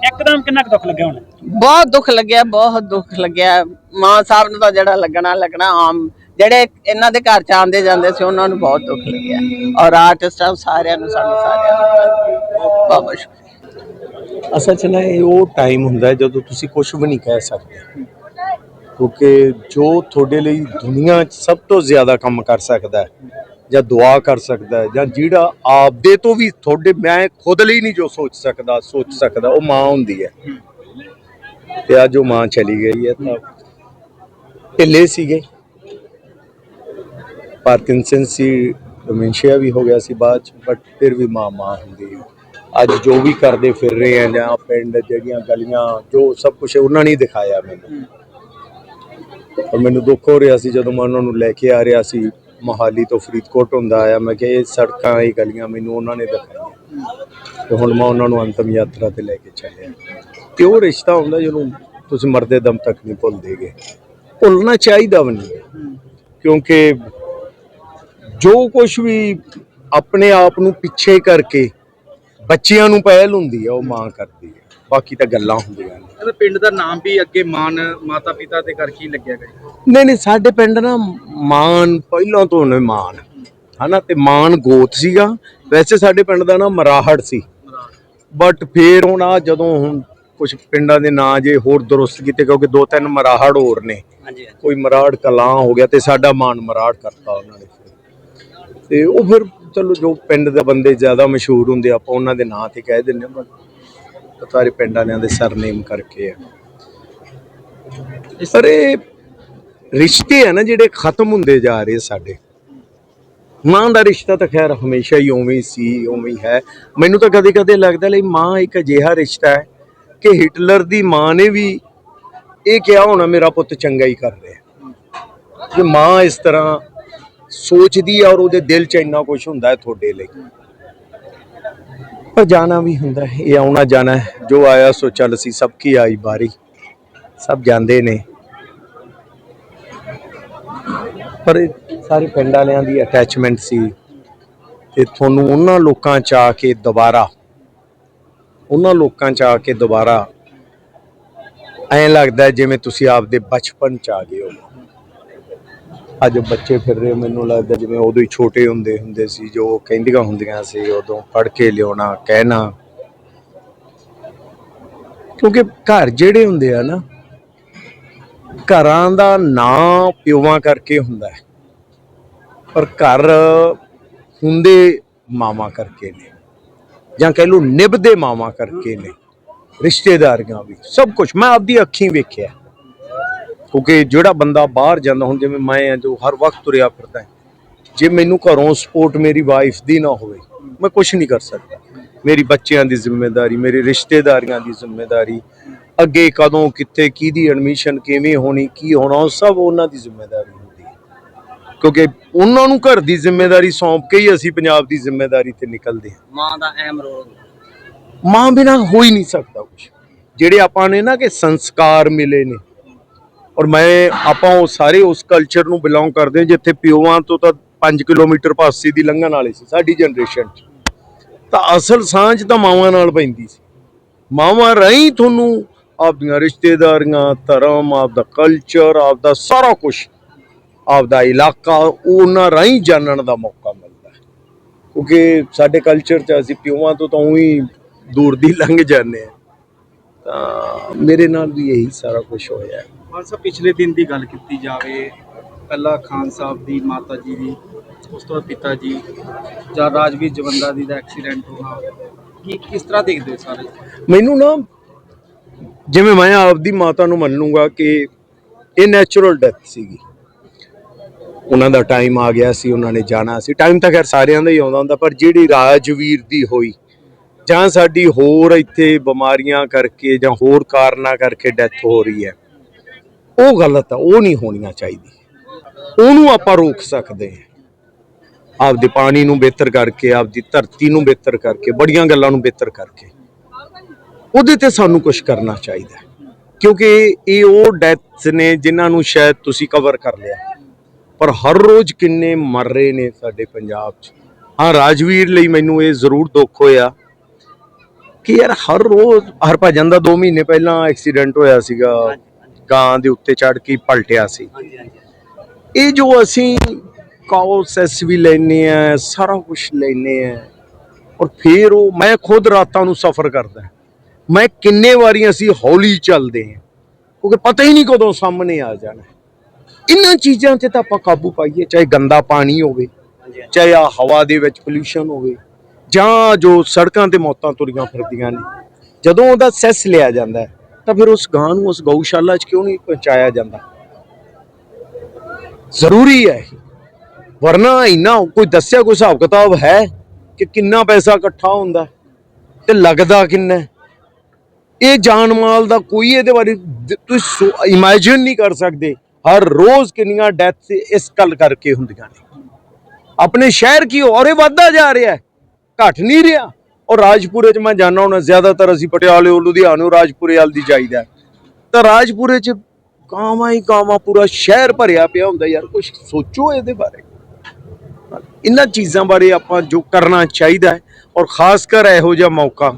ਇੱਕਦਮ ਕਿੰਨਾ ਕੁ ਦੁੱਖ ਲੱਗਿਆ ਹੋਣਾ? ਬਹੁਤ ਦੁੱਖ ਲੱਗਿਆ ਬਹੁਤ ਦੁੱਖ ਲੱਗਿਆ। ਮਾਂ ਸਾਹਿਬ ਨੂੰ ਤਾਂ ਜਿਹੜਾ ਲੱਗਣਾ ਲੱਗਣਾ ਆਮ। ਜਿਹੜੇ ਇਹਨਾਂ ਦੇ ਘਰ ਚ ਆਉਂਦੇ ਜਾਂਦੇ ਸੀ ਉਹਨਾਂ ਨੂੰ ਬਹੁਤ ਦੁੱਖ ਲੱਗਿਆ। ਔਰ ਆਰਟਿਸਟਾਂ ਸਾਰਿਆਂ ਨੂੰ ਸਾਨੂੰ ਸਾਰਿਆਂ ਨੂੰ ਬਹੁਤ ਬਹੁਤ ਸ਼ੁਕਰੀਆ। ਅਸਲ 'ਚ ਨਾ ਇਹ ਉਹ ਟਾਈਮ ਹੁੰਦਾ ਜਦੋਂ ਤੁਸੀਂ ਕੁਝ ਵੀ ਨਹੀਂ ਕਹਿ ਸਕਦੇ। ਕਿਉਂਕਿ ਜੋ ਤੁਹਾਡੇ ਲਈ ਦੁਨੀਆ 'ਚ ਸਭ ਤੋਂ ਜ਼ਿਆਦਾ ਕੰਮ ਕਰ ਸਕਦਾ ਹੈ ਜਾਂ ਦੁਆ ਕਰ ਸਕਦਾ ਜਾਂ ਜਿਹੜਾ ਆਪਦੇ ਤੋਂ ਵੀ ਤੁਹਾਡੇ, ਮੈਂ ਖੁਦ ਲਈ ਨਹੀਂ ਜੋ ਸੋਚ ਸਕਦਾ ਸੋਚ ਸਕਦਾ, ਉਹ ਮਾਂ ਹੁੰਦੀ ਹੈ। ਤੇ ਅੱਜ ਉਹ ਮਾਂ ਚਲੀ ਗਈ ਹੈ ਤਾਂ ਢਿੱਲੇ ਸੀਗੇ। ਪਾਰਕਿੰਸਨ ਸੀ, ਡੋਮੈਂਸ਼ੀਆ ਵੀ ਹੋ ਗਿਆ ਸੀ ਬਾਅਦ ਚ ਬਟ ਫਿਰ ਵੀ ਮਾਂ ਮਾਂ ਹੁੰਦੀ ਹੈ। ਅੱਜ ਜੋ ਵੀ ਕਰਦੇ ਫਿਰ ਰਹੇ ਆ ਜਾਂ ਪਿੰਡ ਜਿਹੜੀਆਂ ਗਲੀਆਂ, ਜੋ ਸਭ ਕੁਝ ਉਹਨਾਂ ਨੇ ਦਿਖਾਇਆ ਮੈਨੂੰ। ਔਰ ਮੈਨੂੰ ਦੁੱਖ ਹੋ ਰਿਹਾ ਸੀ ਜਦੋਂ ਮੈਂ ਉਹਨਾਂ ਨੂੰ ਲੈ ਕੇ ਆ ਰਿਹਾ ਸੀ ਮੋਹਾਲੀ ਤੋਂ ਫਰੀਦਕੋਟ ਹੁੰਦਾ ਆਇਆ ਮੈਂ ਕਿਹਾ ਇਹ ਸੜਕਾਂ, ਇਹ ਗਲੀਆਂ ਮੈਨੂੰ ਉਹਨਾਂ ਨੇ ਦਿਖਾਈਆਂ। ਤੇ ਹੁਣ ਮੈਂ ਉਹਨਾਂ ਨੂੰ ਅੰਤਮ ਯਾਤਰਾ ਤੇ ਲੈ ਕੇ ਚੱਲਿਆ। ਤੇ ਉਹ ਰਿਸ਼ਤਾ ਹੁੰਦਾ ਜਿਹਨੂੰ ਤੁਸੀਂ ਮਰਦੇ ਦਮ ਤੱਕ ਨਹੀਂ ਭੁੱਲਦੇਗੇ? ਭੁੱਲਣਾ ਚਾਹੀਦਾ ਵੀ ਨਹੀਂ। ਕਿਉਂਕਿ ਜੋ ਕੁਝ ਵੀ ਆਪਣੇ ਆਪ ਨੂੰ ਪਿੱਛੇ ਕਰਕੇ ਬੱਚਿਆਂ ਨੂੰ ਪਹਿਲ ਹੁੰਦੀ ਹੈ ਉਹ ਮਾਂ ਕਰਦੀ ਹੈ ਬਾਕੀ ਤਾਂ ਗੱਲਾਂ ਹੁੰਦੀਆਂ ਨੇ। ਇਹਦੇ ਪਿੰਡ ਦਾ ਨਾਮ ਵੀ ਅੱਗੇ ਮਾਨ ਮਾਤਾ ਪਿਤਾ ਦੇ ਕਰਕੇ ਹੀ ਲੱਗਿਆ ਗਿਆ ਨਹੀਂ ਨਹੀਂ ਸਾਡੇ ਪਿੰਡ ਨਾ ਮਾਨ ਪਹਿਲਾਂ ਤੋਂ ਨੇ ਮਾਨ। ਹਨਾ ਤੇ ਮਾਨ ਗੋਤ ਸੀਗਾ। ਵੈਸੇ ਸਾਡੇ ਪਿੰਡ ਦਾ ਨਾ ਮਰਾਹੜ ਸੀ। ਬਟ ਫੇਰ ਹੁਣ ਆ ਜਦੋਂ ਹੁਣ ਕੁਝ ਪਿੰਡਾਂ ਦੇ ਨਾਂ ਜੇ ਹੋਰ ਦੁਰਸਤ ਕੀਤੇ ਕਿਉਂਕਿ ਦੋ ਤਿੰਨ ਮਰਾਹੜ ਹੋਰ ਨੇ। ਕੋਈ ਮਰਾੜ ਕਲਾਂ ਹੋ ਗਿਆ ਤੇ ਸਾਡਾ ਮਾਨ ਮਰਾੜ ਕਰਤਾ ਉਹਨਾਂ ਨੇ। ਤੇ ਉਹ ਫਿਰ ਚਲੋ ਜੋ ਪਿੰਡ ਦੇ ਬੰਦੇ ਜ਼ਿਆਦਾ ਮਸ਼ਹੂਰ ਹੁੰਦੇ ਆਪਾਂ ਉਹਨਾਂ ਦੇ ਨਾਂ ਤੇ ਕਹਿ ਦਿੰਦੇ ਹਾਂ ਬਟ ਸਾਰੇ ਪਿੰਡ ਵਾਲਿਆਂ ਦੇ ਸਰਨੇਮ ਕਰਕੇ ਆ। ਪਰ ਇਹ ਰਿਸ਼ਤੇ ਆ ਨਾ ਜਿਹੜੇ ਖਤਮ ਹੁੰਦੇ ਜਾ ਰਹੇ ਸਾਡੇ। ਮਾਂ ਦਾ ਰਿਸ਼ਤਾ ਤਾਂ ਖੈਰ ਹਮੇਸ਼ਾ ਹੀ ਉਵੇਂ ਸੀ ਉਵੇਂ ਹੀ। ਮੈਨੂੰ ਤਾਂ ਕਦੇ ਕਦੇ ਲੱਗਦਾ ਲਈ ਮਾਂ ਇੱਕ ਅਜਿਹਾ ਰਿਸ਼ਤਾ ਹੈ ਕਿ ਹਿਟਲਰ ਦੀ ਮਾਂ ਨੇ ਵੀ ਇਹ ਕਿਹਾ ਹੋਣਾ ਮੇਰਾ ਪੁੱਤ ਚੰਗਾ ਹੀ ਕਰ ਰਿਹਾ। ਜੇ ਮਾਂ ਇਸ ਤਰ੍ਹਾਂ ਸੋਚਦੀ ਹੈ ਔਰ ਉਹਦੇ ਦਿਲ 'ਚ ਇੰਨਾ ਕੁਝ ਹੁੰਦਾ ਹੈ ਤੁਹਾਡੇ ਲਈ ਪਰ ਜਾਣਾ ਵੀ ਹੁੰਦਾ ਹੈ, ਇਹ ਆਉਣਾ ਜਾਣਾ ਹੈ, ਜੋ ਆਇਆ ਸੋ ਚੱਲ ਸੀ ਸਭ ਕੀ ਆਈ ਬਾਰੀ। ਸਭ ਜਾਂਦੇ ਨੇ। ਪਰ ਸਾਰੇ ਪਿੰਡ ਵਾਲਿਆਂ ਦੀ ਅਟੈਚਮੈਂਟ ਸੀ ਤੇ ਤੁਹਾਨੂੰ ਉਹਨਾਂ ਲੋਕਾਂ ਚ ਆ ਕੇ ਦੁਬਾਰਾ, ਉਹਨਾਂ ਲੋਕਾਂ ਚ ਆ ਕੇ ਦੁਬਾਰਾ ਐਂ ਲੱਗਦਾ ਜਿਵੇਂ ਤੁਸੀਂ ਆਪਦੇ ਬਚਪਨ ਚ ਆ ਗਏ ਹੋ ਅੱਜ ਬੱਚੇ ਫਿਰ ਰਹੇ, ਮੈਨੂੰ ਲੱਗਦਾ ਜਿਵੇਂ ਉਦੋਂ ਹੀ ਛੋਟੇ ਹੁੰਦੇ ਹੁੰਦੇ ਸੀ, ਜੋ ਕਹਿੰਦੀਆਂ ਹੁੰਦੀਆਂ ਸੀ, ਉਦੋਂ ਪੜ ਕੇ ਲਿਆਉਣਾ, ਕਹਿਣਾ। ਕਿਉਂਕਿ ਘਰ ਜਿਹੜੇ ਹੁੰਦੇ ਆ ਨਾ, ਘਰਾਂ ਦਾ ਨਾਂ ਪਿਓਾਂ ਕਰਕੇ ਹੁੰਦਾ ਹੈ, ਪਰ ਘਰ ਹੁੰਦੇ ਮਾਵਾਂ ਕਰਕੇ ਨੇ, ਜਾਂ ਕਹਿ ਲਓ ਨਿਭਦੇ ਮਾਵਾਂ ਕਰਕੇ ਨੇ, ਰਿਸ਼ਤੇਦਾਰੀਆਂ ਵੀ, ਸਭ ਕੁਝ ਮੈਂ ਆਪਦੀ ਅੱਖੀਂ ਵੇਖਿਆ। ਕਿਉਂਕਿ ਜਿਹੜਾ ਬੰਦਾ ਬਾਹਰ ਜਾਂਦਾ ਹੁਣ ਜਿਵੇਂ ਮੈਂ ਆ ਜੋ ਹਰ ਵਕਤ ਤੁਰਿਆ ਫਿਰਦਾ ਜੇ ਮੈਨੂੰ ਘਰੋਂ ਸਪੋਰਟ ਮੇਰੀ ਵਾਈਫ ਦੀ ਨਾ ਹੋਵੇ ਮੈਂ ਕੁਝ ਨਹੀਂ ਕਰ ਸਕਦਾ। ਮੇਰੀ ਬੱਚਿਆਂ ਦੀ ਜ਼ਿੰਮੇਵਾਰੀ ਮੇਰੀ ਰਿਸ਼ਤੇਦਾਰੀਆਂ ਦੀ ਜ਼ਿੰਮੇਵਾਰੀ ਅੱਗੇ ਕਦੋਂ ਕਿੱਥੇ ਕਿਹਦੀ ਐਡਮਿਸ਼ਨ ਕਿਵੇਂ ਹੋਣੀ ਕੀ ਹੋਣਾ ਸਭ ਉਹਨਾਂ ਦੀ ਜ਼ਿੰਮੇਵਾਰੀ ਹੁੰਦੀ ਹੈ। ਕਿਉਂਕਿ ਉਹਨਾਂ ਨੂੰ ਘਰ ਦੀ ਜ਼ਿੰਮੇਵਾਰੀ ਸੌਂਪ ਕੇ ਹੀ ਅਸੀਂ ਪੰਜਾਬ ਦੀ ਜ਼ਿੰਮੇਵਾਰੀ ਤੇ ਨਿਕਲਦੇ ਹਾਂ। ਮਾਂ ਦਾ ਅਹਿਮ ਰੋਲ। ਮਾਂ ਬਿਨਾਂ ਹੋ ਹੀ ਨਹੀਂ ਸਕਦਾ ਕੁਝ ਜਿਹੜੇ ਆਪਾਂ ਨੇ ਨਾ ਕਿ ਸੰਸਕਾਰ ਮਿਲੇ ਨੇ ਔਰ ਮੈਂ, ਆਪਾਂ ਉਹ ਸਾਰੇ ਉਸ ਕਲਚਰ ਨੂੰ ਬਿਲੋਂਗ ਕਰਦੇ ਹਾਂ, ਜਿੱਥੇ ਪਿਓਾਂ ਤੋਂ ਤਾਂ 5 ਕਿਲੋਮੀਟਰ ਪਾਸੇ ਦੀ ਲੰਘਣ ਵਾਲੀ ਸੀ, ਸਾਡੀ ਜਨਰੇਸ਼ਨ 'ਚ। ਤਾਂ ਅਸਲ ਸਾਂਝ ਤਾਂ ਮਾਵਾਂ ਨਾਲ ਪੈਂਦੀ ਸੀ। ਮਾਵਾਂ ਰਾਹੀਂ ਤੁਹਾਨੂੰ ਆਪਦੀਆਂ ਰਿਸ਼ਤੇਦਾਰੀਆਂ, ਧਰਮ, ਆਪਦਾ ਕਲਚਰ ਆਪਦਾ ਸਾਰਾ ਕੁਝ ਆਪਦਾ ਇਲਾਕਾ, ਉਹਨਾਂ ਰਾਹੀਂ ਜਾਣਨ ਦਾ ਮੌਕਾ ਮਿਲਦਾ ਕਿਉਂਕਿ ਸਾਡੇ ਕਲਚਰ 'ਚ ਅਸੀਂ ਪਿਓਾਂ ਤੋਂ ਤਾਂ ਉਹੀ ਦੂਰ ਦੀ ਲੰਘ ਜਾਂਦੇ ਆ ਤਾਂ ਮੇਰੇ ਨਾਲ ਵੀ ਇਹੀ ਸਾਰਾ ਕੁਝ ਹੋਇਆ ਮਾਨ ਸਾਹਿਬ, ਪਿਛਲੇ ਦਿਨ ਦੀ ਗੱਲ ਕੀਤੀ ਜਾਵੇ, ਪਹਿਲਾਂ ਖਾਨ ਸਾਹਿਬ ਦੀ, ਮਾਤਾ ਜੀ ਦੀ, ਉਸ ਤੋਂ ਬਾਅਦ ਪਿਤਾ ਜੀ ਜਾਂ ਰਾਜਵੀਰ ਜਵੰਦਾ ਦੀ ਦਾ ਐਕਸੀਡੈਂਟ ਹੋਣਾ, ਕੀ, ਕਿਸ ਤਰ੍ਹਾਂ ਦੇਖਦੇ ਹੋ ਸਾਰੇ? ਮੈਨੂੰ ਨਾ, ਜਿਵੇਂ ਮੈਂ ਆਪਦੀ ਮਾਤਾ ਨੂੰ ਮੰਨ ਲੂੰਗਾ ਕਿ ਇਹ ਨੈਚੁਰਲ ਡੈਥ ਸੀਗੀ। ਉਹਨਾਂ ਦਾ ਟਾਈਮ ਆ ਗਿਆ ਸੀ, ਉਹਨਾਂ ਨੇ ਜਾਣਾ ਸੀ। ਟਾਈਮ ਤਾਂ ਖੈਰ ਸਾਰਿਆਂ ਦਾ ਹੀ ਆਉਂਦਾ ਹੁੰਦਾ, ਪਰ ਜਿਹੜੀ ਰਾਜਵੀਰ ਦੀ ਹੋਈ, ਜਾਂ ਸਾਡੀ ਹੋਰ ਇੱਥੇ ਬਿਮਾਰੀਆਂ ਕਰਕੇ ਜਾਂ ਹੋਰ ਕਾਰਨਾਂ ਕਰਕੇ ਡੈਥ ਹੋ ਰਹੀ ਹੈ ਉਹ ਗਲਤ ਆ, ਉਹ ਨਹੀਂ ਹੋਣੀਆਂ ਚਾਹੀਦੀ ਉਹਨੂੰ ਆਪਾਂ ਰੋਕ ਸਕਦੇ ਹਾਂ। ਆਪਦੇ ਪਾਣੀ ਨੂੰ ਬਿਹਤਰ ਕਰਕੇ, ਆਪਦੀ ਧਰਤੀ ਨੂੰ ਬਿਹਤਰ ਕਰਕੇ, ਬੜੀਆਂ ਗੱਲਾਂ ਨੂੰ ਬਿਹਤਰ ਕਰਕੇ। ਉਹਦੇ ਤੇ ਸਾਨੂੰ ਕੁਝ ਕਰਨਾ ਚਾਹੀਦਾ ਕਿਉਂਕਿ ਇਹ ਉਹ ਡੈਥਸ ਨੇ ਜਿਨ੍ਹਾਂ ਨੂੰ ਸ਼ਾਇਦ ਤੁਸੀਂ ਕਵਰ ਕਰ ਲਿਆ। ਪਰ ਹਰ ਰੋਜ਼ ਕਿੰਨੇ ਮਰ ਰਹੇ ਨੇ ਸਾਡੇ ਪੰਜਾਬ 'ਚ। ਹਾਂ, ਰਾਜਵੀਰ ਲਈ ਮੈਨੂੰ ਇਹ ਜ਼ਰੂਰ ਦੁੱਖ ਹੋਇਆ ਕਿ ਯਾਰ ਹਰ ਰੋਜ਼, ਹਰ ਭਜਨ ਦਾ 2 ਮਹੀਨੇ ਪਹਿਲਾਂ ਐਕਸੀਡੈਂਟ ਹੋਇਆ ਸੀਗਾ। ਗਾਂ ਦੇ ਉੱਤੇ ਚੜ ਕੇ ਪਲਟਿਆ ਸੀ। ਇਹ ਜੋ ਅਸੀਂ ਕਾਉਸੈਸ ਵੀ ਲੈਨੇ ਆ ਸਾਰਾ ਕੁਝ ਲੈਨੇ ਆ ਔਰ ਫਿਰ ਉਹ ਮੈਂ ਖੁਦ ਰਾਤਾਂ ਨੂੰ ਸਫ਼ਰ ਕਰਦਾ। ਮੈਂ ਕਿੰਨੇ ਵਾਰੀ ਅਸੀਂ ਹੌਲੀ ਚੱਲਦੇ ਹਾਂ ਕਿਉਂਕਿ ਪਤਾ ਹੀ ਨਹੀਂ ਕਦੋਂ ਸਾਹਮਣੇ ਆ ਜਾਣਾ। ਇਹਨਾਂ ਚੀਜ਼ਾਂ 'ਤੇ ਤਾਂ ਆਪਾਂ ਕਾਬੂ ਪਾਈਏ ਚਾਹੇ ਗੰਦਾ ਪਾਣੀ ਹੋਵੇ ਚਾਹੇ ਆ ਹਵਾ ਦੇ ਵਿੱਚ ਪੋਲੂਸ਼ਨ ਹੋਵੇ ਜਾਂ ਜੋ ਸੜਕਾਂ ਤੇ ਮੌਤਾਂ ਤੁਰੀਆਂ ਫਿਰਦੀਆਂ ਨੇ। ਜਦੋਂ ਉਹਦਾ ਸੈਸ ਲਿਆ ਜਾਂਦਾ ਹੈ, ਤਾਂ ਫਿਰ ਉਸ ਗਾਂ ਨੂੰ, ਉਸ ਗਊਸ਼ਾਲਾ 'ਚ ਕਿਉਂ ਨਹੀਂ ਪਹੁੰਚਾਇਆ ਜਾਂਦਾ? ਜ਼ਰੂਰੀ ਹੈ ਵਰਨਾ ਇੰਨਾ ਕੋਈ ਦੱਸਿਆ ਕੋਈ ਹਿਸਾਬ ਕਿਤਾਬ ਹੈ ਕਿ ਕਿੰਨਾ ਪੈਸਾ ਇਕੱਠਾ ਹੁੰਦਾ ਤੇ ਲੱਗਦਾ ਕਿੰਨਾ ਇਹ ਜਾਨ ਮਾਲ ਦਾ ਕੋਈ ਇਹਦੇ ਬਾਰੇ ਦ- ਤੁਸੀਂ ਇਮੇਜਿਨ ਨਹੀਂ ਕਰ ਸਕਦੇ। ਹਰ ਰੋਜ਼ ਕਿੰਨੀਆਂ ਡੈਥ ਇਸ ਗੱਲ ਕਰਕੇ ਹੁੰਦੀਆਂ ਨੇ। ਆਪਣੇ ਸ਼ਹਿਰ ਕੀ ਹੋਰ ਇਹ ਵੱਧਦਾ ਜਾ ਰਿਹਾ ਹੈ? ਘਟ ਨਹੀਂ ਰਿਹਾ। ਔਰ ਰਾਜਪੁਰੇ ਚ ਮੈਂ ਜਾਣਾ ਹੁਣ ਜ਼ਿਆਦਾਤਰ ਅਸੀਂ ਪਟਿਆਲੇ ਲੁਧਿਆਣੇ ਰਾਜਪੁਰੇ ਵੱਲ ਦੀ ਜਾਈਦਾ ਤਾਂ ਰਾਜਪੁਰੇ ਚ ਕਾਵਾਂ ਹੀ ਕਾਵਾਂ ਪੂਰਾ ਸ਼ਹਿਰ ਭਰਿਆ ਪਿਆ ਹੁੰਦਾ ਯਾਰ ਕੁਝ ਸੋਚੋ ਇਹਦੇ ਬਾਰੇ। ਇਹਨਾਂ ਚੀਜ਼ਾਂ ਬਾਰੇ ਆਪਾਂ ਜੋ ਕਰਨਾ ਚਾਹੀਦਾ ਹੈ, ਔਰ ਖਾਸ ਕਰ ਇਹੋ ਜਿਹਾ ਮੌਕਾ,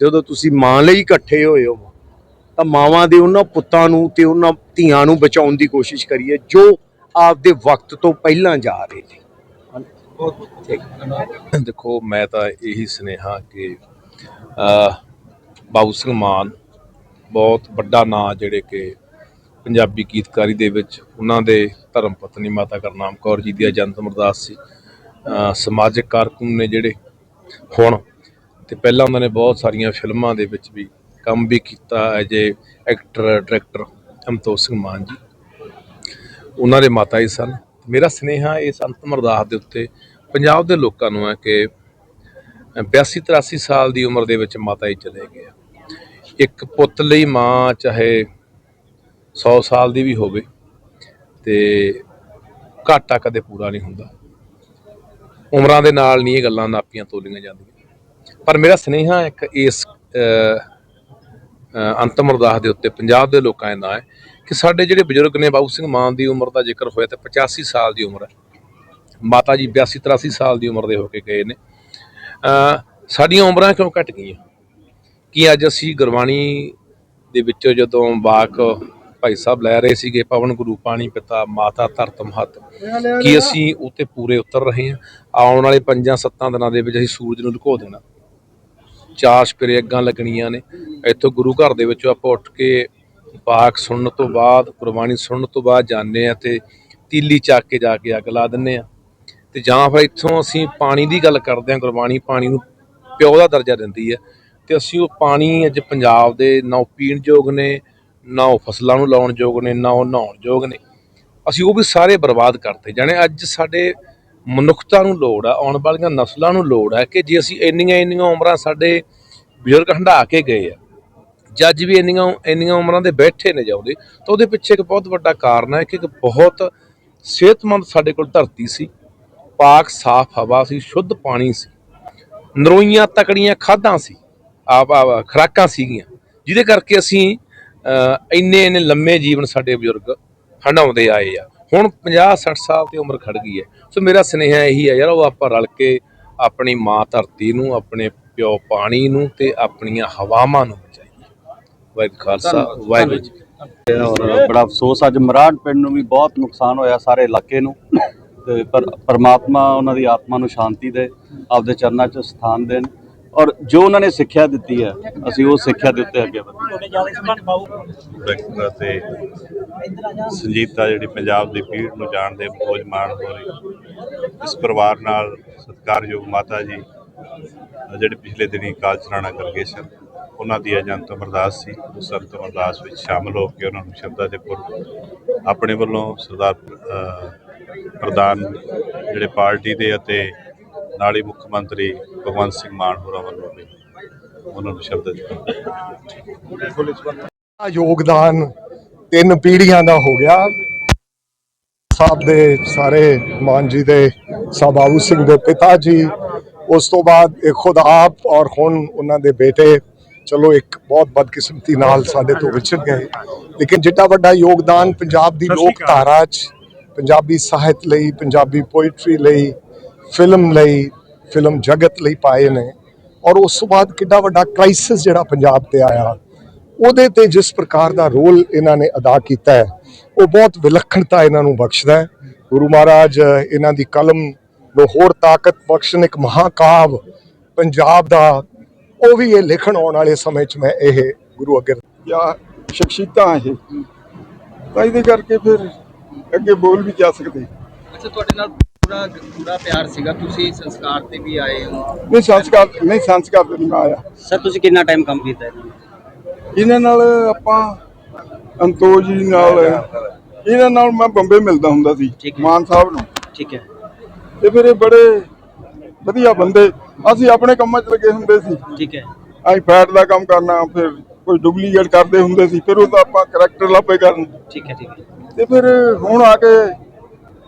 ਜਦੋਂ ਤੁਸੀਂ ਮਾਂ ਲਈ ਇਕੱਠੇ ਹੋਏ ਹੋ, ਤਾਂ ਮਾਵਾਂ ਦੇ ਉਹਨਾਂ ਪੁੱਤਾਂ ਨੂੰ ਤੇ ਉਹਨਾਂ ਧੀਆਂ ਨੂੰ ਬਚਾਉਣ ਦੀ ਕੋਸ਼ਿਸ਼ ਕਰੀਏ, ਜੋ ਆਪਦੇ ਵਕਤ ਤੋਂ ਪਹਿਲਾਂ ਜਾ ਰਹੇ ਨੇ। ਦੇਖੋ, ਮੈਂ ਤਾਂ ਇਹੀ ਸੁਨੇਹਾ ਕਿ ਅ ਬਾਬੂ ਸਿੰਘ ਮਾਨ ਬਹੁਤ ਵੱਡਾ ਨਾਂ ਜਿਹੜੇ ਕਿ ਪੰਜਾਬੀ ਗੀਤਕਾਰੀ ਦੇ ਵਿੱਚ ਉਹਨਾਂ ਦੇ ਧਰਮ ਪਤਨੀ ਮਾਤਾ ਕਰਨਾਮ ਕੌਰ ਜੀ ਦੀ ਜਨਮ ਅਰਦਾਸ ਸੀ। ਸਮਾਜਿਕ ਕਾਰਕੁਨ ਨੇ ਜਿਹੜੇ ਹੁਣ ਤੇ ਪਹਿਲਾਂ ਉਹਨਾਂ ਨੇ ਬਹੁਤ ਸਾਰੀਆਂ ਫਿਲਮਾਂ ਦੇ ਵਿੱਚ ਵੀ ਕੰਮ ਵੀ ਕੀਤਾ ਐਜ ਏ ਐਕਟਰ, ਡਾਇਰੈਕਟਰ ਅਮਤੋਖ ਸਿੰਘ ਮਾਨ ਜੀ। ਉਹਨਾਂ ਦੇ ਮਾਤਾ ਹੀ ਸਨ। ਮੇਰਾ ਸਨੇਹਾ ਇਸ ਅੰਤਮ ਅਰਦਾਸ ਦੇ ਉੱਤੇ ਪੰਜਾਬ ਦੇ ਲੋਕਾਂ ਨੂੰ ਹੈ ਕਿ 82 83 ਸਾਲ ਦੀ ਉਮਰ ਦੇ ਵਿੱਚ ਮਾਤਾ ਜੀ ਚਲੇ ਗਏ ਇੱਕ ਪੁੱਤ ਲਈ ਮਾਂ ਚਾਹੇ 100 ਸਾਲ ਦੀ ਵੀ ਹੋਵੇ ਤੇ ਘਾਟਾ ਕਦੇ ਪੂਰਾ ਨਹੀਂ ਹੁੰਦਾ। ਉਮਰਾਂ ਦੇ ਨਾਲ ਨਹੀਂ ਇਹ ਗੱਲਾਂ ਨਾਪੀਆਂ ਤੋਲੀਆਂ ਜਾਂਦੀਆਂ। ਪਰ ਮੇਰਾ ਸੁਨੇਹਾ ਇੱਕ ਇਸ ਅੰਤਮ ਅਰਦਾਸ ਦੇ ਉੱਤੇ ਪੰਜਾਬ ਦੇ ਲੋਕਾਂ ਦੇ ਨਾਂ ਹੈ ਕਿ ਸਾਡੇ ਜਿਹੜੇ ਬਜ਼ੁਰਗ ਨੇ ਬਾਬੂ ਸਿੰਘ ਮਾਨ ਦੀ ਉਮਰ ਦਾ ਜ਼ਿਕਰ ਹੋਇਆ ਤੇ 85 ਸਾਲ ਦੀ ਉਮਰ ਹੈ। ਮਾਤਾ ਜੀ 82 83 ਸਾਲ ਦੀ ਉਮਰ ਦੇ ਹੋ ਕੇ ਗਏ ਨੇ। ਸਾਡੀਆਂ ਉਮਰਾਂ ਕਿਉਂ ਘਟ ਗਈਆਂ? ਕੀ ਅੱਜ ਅਸੀਂ ਗੁਰਬਾਣੀ ਦੇ ਵਿੱਚੋਂ ਜਦੋਂ ਵਾਕ ਭਾਈ ਸਾਹਿਬ ਲੈ ਰਹੇ ਸੀਗੇ, ਪਵਨ ਗੁਰੂ, ਪਾਣੀ ਪਿਤਾ, ਮਾਤਾ ਧਰਤ ਮਹਤ, ਕੀ ਅਸੀਂ ਉਤੇ ਪੂਰੇ ਉਤਰ ਰਹੇ ਹਾਂ? ਆਉਣ ਵਾਲੇ ਪੰਜਾਂ ਸੱਤਾਂ ਦਿਨਾਂ ਦੇ ਵਿੱਚ ਅਸੀਂ ਸੂਰਜ ਨੂੰ ਲੁਕੋ ਦੇਣਾ। ਚਾਰ ਸਪਰੇ ਅੱਗਾਂ ਲੱਗਣੀਆਂ ਨੇ। ਇੱਥੋਂ ਗੁਰੂ ਘਰ ਦੇ ਵਿੱਚੋਂ ਆਪਾਂ ਉੱਠ ਕੇ ਪਾਕ ਸੁਣਨ ਤੋਂ ਬਾਅਦ ਗੁਰਬਾਣੀ ਸੁਣਨ ਤੋਂ ਬਾਅਦ ਜਾਂਦੇ ਆ ਤੇ ਤੀਲੀ ਚੱਕ ਕੇ ਜਾ ਕੇ ਅੱਗ ਲਾ ਦਿੰਨੇ ਆ ਤੇ ਜਾਂ ਫਿਰ ਇੱਥੋਂ ਅਸੀਂ ਪਾਣੀ ਦੀ ਗੱਲ ਕਰਦੇ ਆ ਗੁਰਬਾਣੀ ਪਾਣੀ ਨੂੰ ਪਿਓ ਦਾ ਦਰਜਾ ਦਿੰਦੀ ਹੈ। ਤੇ ਅਸੀਂ ਉਹ ਪਾਣੀ ਅੱਜ ਪੰਜਾਬ ਦੇ ਨਾ ਉਹ ਪੀਣ ਯੋਗ ਨੇ, ਨਾ ਉਹ ਫਸਲਾਂ ਨੂੰ ਲਾਉਣ ਯੋਗ ਨੇ, ਨਾ ਉਹ ਨਹਾਉਣ ਯੋਗ ਨੇ। ਅਸੀਂ ਉਹ ਵੀ ਸਾਰੇ ਬਰਬਾਦ ਕਰਤੇ ਜਾਣੇ ਅੱਜ ਸਾਡੇ ਮਨੁੱਖਤਾ ਨੂੰ ਲੋੜ ਆ, ਆਉਣ ਵਾਲੀਆਂ ਨਸਲਾਂ ਨੂੰ ਲੋੜ ਹੈ ਕਿ ਜੇ ਅਸੀਂ ਇੰਨੀਆਂ ਇੰਨੀਆਂ ਉਮਰਾਂ ਸਾਡੇ ਬਜ਼ੁਰਗ ਹੰਢਾ ਕੇ ਗਏ ਆ ਜੱਜ ਵੀ ਇੰਨੀਆਂ ਇੰਨੀਆਂ ਉਮਰਾਂ ਦੇ ਬੈਠੇ ਨੇ ਜਾਉਂਦੇ ਤਾਂ ਉਹਦੇ ਪਿੱਛੇ ਇੱਕ ਬਹੁਤ ਵੱਡਾ ਕਾਰਨ ਹੈ ਕਿ ਇੱਕ ਬਹੁਤ ਸਿਹਤਮੰਦ ਸਾਡੇ ਕੋਲ ਧਰਤੀ ਸੀ, ਪਾਕ ਸਾਫ਼ ਹਵਾ ਸੀ, ਸ਼ੁੱਧ ਪਾਣੀ ਸੀ, ਨਰੋਈਆਂ ਤਕੜੀਆਂ ਖਾਦਾਂ ਸੀ, ਆਪ ਆ ਖਰਾਕਾਂ ਸੀਗੀਆਂ, ਜਿਹਦੇ ਕਰਕੇ ਅਸੀਂ ਇੰਨੇ ਇੰਨੇ ਲੰਮੇ ਜੀਵਨ ਸਾਡੇ ਬਜ਼ੁਰਗ ਹੰਡਾਉਂਦੇ ਆਏ ਆ। ਹੁਣ 50 60 ਸਾਲ ਦੀ ਉਮਰ ਖੜ ਗਈ ਹੈ। ਸੋ ਮੇਰਾ ਸੁਨੇਹਾ ਇਹੀ ਹੈ, ਯਾਰ ਉਹ ਆਪਾਂ ਰਲ ਕੇ ਆਪਣੀ ਮਾਂ ਧਰਤੀ ਨੂੰ, ਆਪਣੇ ਪਿਓ ਪਾਣੀ ਨੂੰ ਤੇ ਆਪਣੀਆਂ ਹਵਾਵਾਂ ਨੂੰ ਬਚਾਈਏ ਵਾਹਿਗੁਰੂ ਖਾਲਸਾ ਵਾਹਿਗੁਰੂ ਜੀ। ਔਰ ਬੜਾ ਅਫਸੋਸ ਅੱਜ ਮਰਾੜ ਪਿੰਡ ਨੂੰ ਵੀ ਬਹੁਤ ਨੁਕਸਾਨ ਹੋਇਆ ਸਾਰੇ ਇਲਾਕੇ ਨੂੰ। ਤੇ ਪਰ ਪਰਮਾਤਮਾ ਉਹਨਾਂ ਦੀ ਆਤਮਾ ਨੂੰ ਸ਼ਾਂਤੀ ਦੇ ਆਪਦੇ ਚਰਨਾਂ 'ਚ ਸਥਾਨ ਦੇਣ। ਔਰ ਜੋ ਉਹਨਾਂ ਨੇ ਸਿੱਖਿਆ ਦਿੱਤੀ ਹੈ ਅਸੀਂ ਉਹ ਸਿੱਖਿਆ ਦੇ ਉੱਤੇ ਅੱਗੇ ਵਿਅਕਤਤਾ ਤੇ ਸੰਜੀਵਤਾ ਜਿਹੜੀ ਪੰਜਾਬ ਦੀ ਪੀੜ ਨੂੰ ਜਾਣਦੇ ਬੋਝ ਮਾਣ ਹੋ ਰਹੀ। ਇਸ ਪਰਿਵਾਰ ਨਾਲ ਸਤਿਕਾਰਯੋਗ ਮਾਤਾ ਜੀ ਜਿਹੜੇ ਪਿਛਲੇ ਦਿਨੀ ਕਾਲ ਚਰਾਣਾ ਕਰ ਗਏ ਸਨ ਉਹਨਾਂ ਦੀ ਅਜੰਤ ਅਰਦਾਸ ਸੀ, ਉਸ ਅੰਤਮ ਅਰਦਾਸ ਵਿੱਚ ਸ਼ਾਮਲ ਹੋ ਕੇ ਉਹਨਾਂ ਨੂੰ ਸ਼ਰਧਾ ਦੇ ਪੁਰ ਆਪਣੇ ਵੱਲੋਂ ਸਰਦਾਰ ਪ੍ਰਧਾਨ ਜਿਹੜੇ ਪਾਰਟੀ ਦੇ ਅਤੇ ਨਾਲ ਹੀ ਮੁੱਖ ਮੰਤਰੀ ਭਗਵੰਤ ਸਿੰਘ ਮਾਨ ਹੋਰਾਂ ਵੱਲੋਂ ਵੀ ਉਹਨਾਂ ਨੂੰ ਸ਼ਰਧਾ ਦਿੱਤੀ ਯੋਗਦਾਨ ਤਿੰਨ ਪੀੜ੍ਹੀਆਂ ਦਾ ਹੋ ਗਿਆ। ਸਾਹਿਬ ਦੇ ਸਾਰੇ ਮਾਨ ਜੀ ਦੇ ਸਾਹਿਬ ਸਿੰਘ ਦੇ ਪਿਤਾ ਜੀ, ਉਸ ਤੋਂ ਬਾਅਦ ਇਹ ਖੁਦ ਆਪ ਔਰ ਹੁਣ ਉਹਨਾਂ ਦੇ ਬੇਟੇ ਚਲੋ ਇੱਕ ਬਹੁਤ ਬਦਕਿਸਮਤੀ ਨਾਲ ਸਾਡੇ ਤੋਂ ਵਿਛੜ ਗਏ। ਲੇਕਿਨ ਜਿੱਡਾ ਵੱਡਾ ਯੋਗਦਾਨ ਪੰਜਾਬ ਦੀ ਲੋਕ ਧਾਰਾ 'ਚ ਪੰਜਾਬੀ ਸਾਹਿਤ ਲਈ ਪੰਜਾਬੀ ਪੋਇਟਰੀ ਲਈ ਫਿਲਮ ਲਈ ਫਿਲਮ ਜਗਤ ਲਈ ਪਾਏ ਨੇ। ਔਰ ਉਸ ਤੋਂ ਬਾਅਦ ਕਿੱਡਾ ਵੱਡਾ ਕ੍ਰਾਈਸਿਸ ਜਿਹੜਾ ਪੰਜਾਬ ਤੇ ਆਇਆ। ਉਹਦੇ ਤੇ ਜਿਸ ਪ੍ਰਕਾਰ ਦਾ ਰੋਲ ਇਹਨਾਂ ਨੇ ਅਦਾ ਕੀਤਾ ਹੈ ਉਹ ਬਹੁਤ ਵਿਲੱਖਣਤਾ ਇਹਨਾਂ ਨੂੰ ਬਖਸ਼ਦਾ ਹੈ। ਗੁਰੂ ਮਹਾਰਾਜ ਇਹਨਾਂ ਦੀ ਕਲਮ ਨੂੰ ਹੋਰ ਤਾਕਤ ਬਖਸ਼ਣ ਇੱਕ ਮਹਾਕਾਵ ਪੰਜਾਬ ਦਾ ਉਹ ਵੀ ਇਹ ਲਿਖਣ ਆਉਣ ਵਾਲੇ ਸਮੇਂ 'ਚ ਮੈਂ ਇਹ ਗੁਰੂ ਅੱਗੇ ਜਾਂ ਸ਼ਖਸੀਅਤਾਂ ਇਹ ਤਾਂ ਇਹਦੇ ਕਰਕੇ ਫਿਰ ਅੱਗੇ ਬੋਲ ਵੀ ਜਾ ਸਕਦੇ। ਅੱਛਾ ਤੁਹਾਡੇ ਨਾਲ ਪੂਰਾ ਪੂਰਾ ਪਿਆਰ ਸੀਗਾ ਤੁਸੀਂ ਸੰਸਕਾਰ ਤੇ ਵੀ ਆਏ ਹੋ। ਨਹੀਂ ਸੰਸਕਾਰ ਨਹੀਂ ਸੰਸਕਾਰ ਤੇ ਨਹੀਂ ਮੈਂ ਆਇਆ। ਸਰ ਤੁਸੀਂ ਕਿੰਨਾ ਟਾਈਮ ਕੰਮ ਕੀਤਾ ਹੈ ਇਹਨਾਂ ਨਾਲ ਆਪਾਂ ਅੰਤੋਜ ਜੀ ਨਾਲ ਇਹਨਾਂ ਨਾਲ ਮੈਂ ਬੰਬੇ ਮਿਲਦਾ ਹੁੰਦਾ ਸੀ। ਮਾਨ ਸਾਹਿਬ ਨੂੰ। ਠੀਕ ਹੈ। ਤੇ ਫਿਰ ਇਹ ਬੜੇ ਵਧੀਆ ਬੰਦੇ। ਅਸੀਂ ਆਪਣੇ ਕੰਮਾਂ 'ਚ ਲੱਗੇ ਹੁੰਦੇ ਸੀ। ਠੀਕ ਹੈ। ਅਸੀਂ ਫੈਟ ਦਾ ਕੰਮ ਕਰਨਾ ਫਿਰ ਕੋਈ ਡੁਪਲੀਕੇਟ ਕਰਦੇ ਹੁੰਦੇ ਸੀ ਫਿਰ ਉਹ ਤਾਂ ਆਪਾਂ ਕਰੈਕਟਰ ਲੱਭੇ ਕਰਨ। ਠੀਕ ਹੈ ਠੀਕ ਹੈ। ਤੇ ਫਿਰ ਹੁਣ ਆ ਕੇ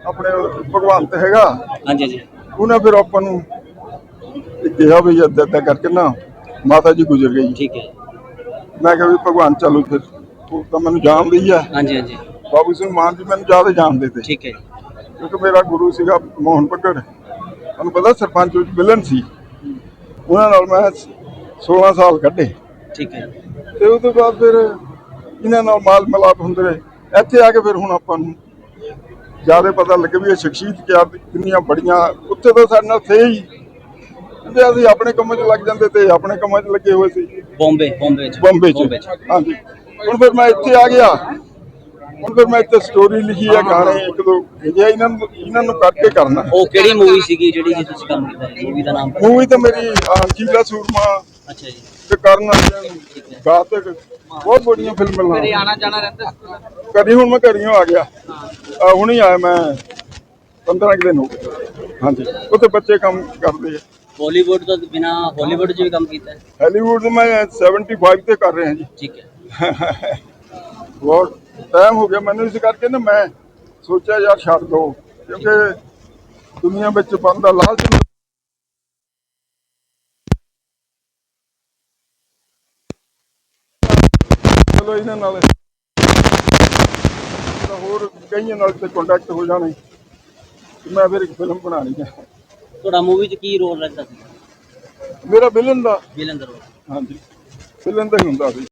ਆਪਣੇ ਭਗਵੰਤ ਹੈਗਾ। ਹਾਂਜੀ ਹਾਂਜੀ। ਉਹਨੇ ਫਿਰ ਆਪਾਂ ਨੂੰ ਕਿਹਾ ਵੀ ਏਦਾਂ ਏਦਾਂ ਕਰਕੇ ਨਾ ਮਾਤਾ ਜੀ ਗੁਜ਼ਰ ਗਈ। ਠੀਕ ਹੈ। ਮੈਂ ਕਿਹਾ ਵੀ ਭਗਵਾਨ ਚਲੋ ਫਿਰ। ਉਹ ਤਾਂ ਮੈਨੂੰ ਜਾਣਦੇ ਆ। ਹਾਂਜੀ ਹਾਂਜੀ। ਬਾਬੂ ਸਿੰਘ ਮਾਨ ਜੀ ਮੈਨੂੰ ਜ਼ਿਆਦਾ ਜਾਣਦੇ ਤੇ। ਠੀਕ ਹੈ। ਕਿਉਂਕਿ ਮੇਰਾ ਗੁਰੂ ਸੀਗਾ ਮੋਹਨ ਪੱਕੜ ਤੁਹਾਨੂੰ ਪਤਾ ਸਰਪੰਚ ਵਿੱਚ ਵਿਲਨ ਸੀ। ਉਹਨਾਂ ਨਾਲ ਮੈਂ 16 ਸਾਲ ਕੱਢੇ। ਠੀਕ ਹੈ ਤੇ ਉਸ ਤੋਂ ਬਾਅਦ ਫਿਰ ਇਹਨਾਂ ਨਾਲ ਮਾਲ ਮਲਾਪ ਹੁੰਦੇ ਰਹੇ। ਇੱਥੇ ਆ ਕੇ ਫਿਰ ਹੁਣ ਆਪਾਂ ਨੂੰ ਜ਼ਿਆਦਾ ਪਤਾ ਲੱਗੇ ਵੀ ਇਹ ਸ਼ਖਸੀਅਤ ਕਿਆ ਕਿੰਨੀਆਂ ਬੜੀਆਂ ਉੱਥੇ ਤਾਂ ਸਾਡੇ ਨਾਲ ਥੇ ਹੀ। ਤੇ ਅਸੀਂ ਆਪਣੇ ਕੰਮਾਂ 'ਚ ਲੱਗ ਜਾਂਦੇ ਤੇ ਆਪਣੇ ਕੰਮਾਂ 'ਚ ਲੱਗੇ ਹੋਏ ਸੀ। ਬੰਬੇ ਬੰਬੇ ਚ। ਬੰਬੇ 'ਚ। ਹਾਂਜੀ। ਹੁਣ ਫਿਰ ਮੈਂ ਇੱਥੇ ਆ ਗਿਆ। ਫਿਰ ਮੈਂ ਇੱਥੇ ਸਟੋਰੀ ਲਿਖੀ ਆ ਗਾਣੇ ਇੱਕ ਦੋ ਭੇਜੇ ਆ, ਇਹਨਾਂ ਨੂੰ ਇਹਨਾਂ ਨੂੰ ਕਰਕੇ ਕਰਨਾ। ਉਹ ਕਿਹੜੀ ਮੂਵੀ ਸੀਗੀ ਜਿਹੜੀ ਜੀ ਤੁਸੀਂ ਕੰਮ ਕੀਤਾ? ਮੂਵੀ ਦਾ ਨਾਮ ਮੂਵੀ ਤਾਂ ਮੇਰੀ ਅਣਖੀਲਾ ਸੂਰਮਾ ਅੱਛਾ ਜੀ। ਤੇ ਕਰਨ ਗਾਤਕ ਬਹੁਤ ਬੜੀਆਂ ਫਿਲਮਾਂ ਘਰੇ ਲਾ ਆਣਾ ਜਾਣਾ ਰਹਿੰਦਾ ਕਰੀ ਹੁਣ ਮੈਂ ਘਰੀਓ ਆ ਗਿਆ। ਆ ਹੁਣ ਹੀ ਆਇਆ ਮੈਂ 15 ਕੁ ਦਿਨ ਹੋ ਗਏ। ਹਾਂਜੀ ਉੱਥੇ ਬੱਚੇ ਕੰਮ ਕਰਦੇ ਆ। ਬਾਲੀਵੁੱਡ ਤੋਂ ਬਿਨਾ ਹਾਲੀਵੁੱਡ 'ਚ ਵੀ ਕੰਮ ਕੀਤਾ? ਹੈ ਹਾਲੀਵੁੱਡ ਤੋਂ ਮੈਂ 75 ਤੇ ਕਰ ਰਿਹਾ ਜੀ। ਠੀਕ ਹੈ। ਬਹੁਤ ਟਾਈਮ ਹੋ ਗਿਆ ਮੈਨੂੰ ਇਸ ਕਰਕੇ ਨਾ ਮੈਂ ਸੋਚਿਆ ਯਾਰ ਛੱਡ ਦੋ ਕਿਉਂਕਿ ਦੁਨੀਆ ਵਿੱਚ ਬੰਦਾ ਲਾਲਚ ਚਲੋ ਇਹਨਾਂ ਨਾਲ ਹੋਰ ਕਈਆਂ ਨਾਲ ਤੇ ਕੰਟੈਕਟ ਹੋ ਜਾਣੇ। ਮੈਂ ਫਿਰ ਇੱਕ ਫਿਲਮ ਬਣਾਣੀ ਹੈ ਤੁਹਾਡਾ ਮੂਵੀ 'ਚ ਕੀ ਰੋਲ ਰਹਿੰਦਾ ਸੀ? ਮੇਰਾ ਵਿਲਨ ਦਾ। ਵਿਲਨ ਦਾ ਹਾਂਜੀ। ਵਿਲਨ ਦਾ ਹੀ ਹੁੰਦਾ ਸੀ।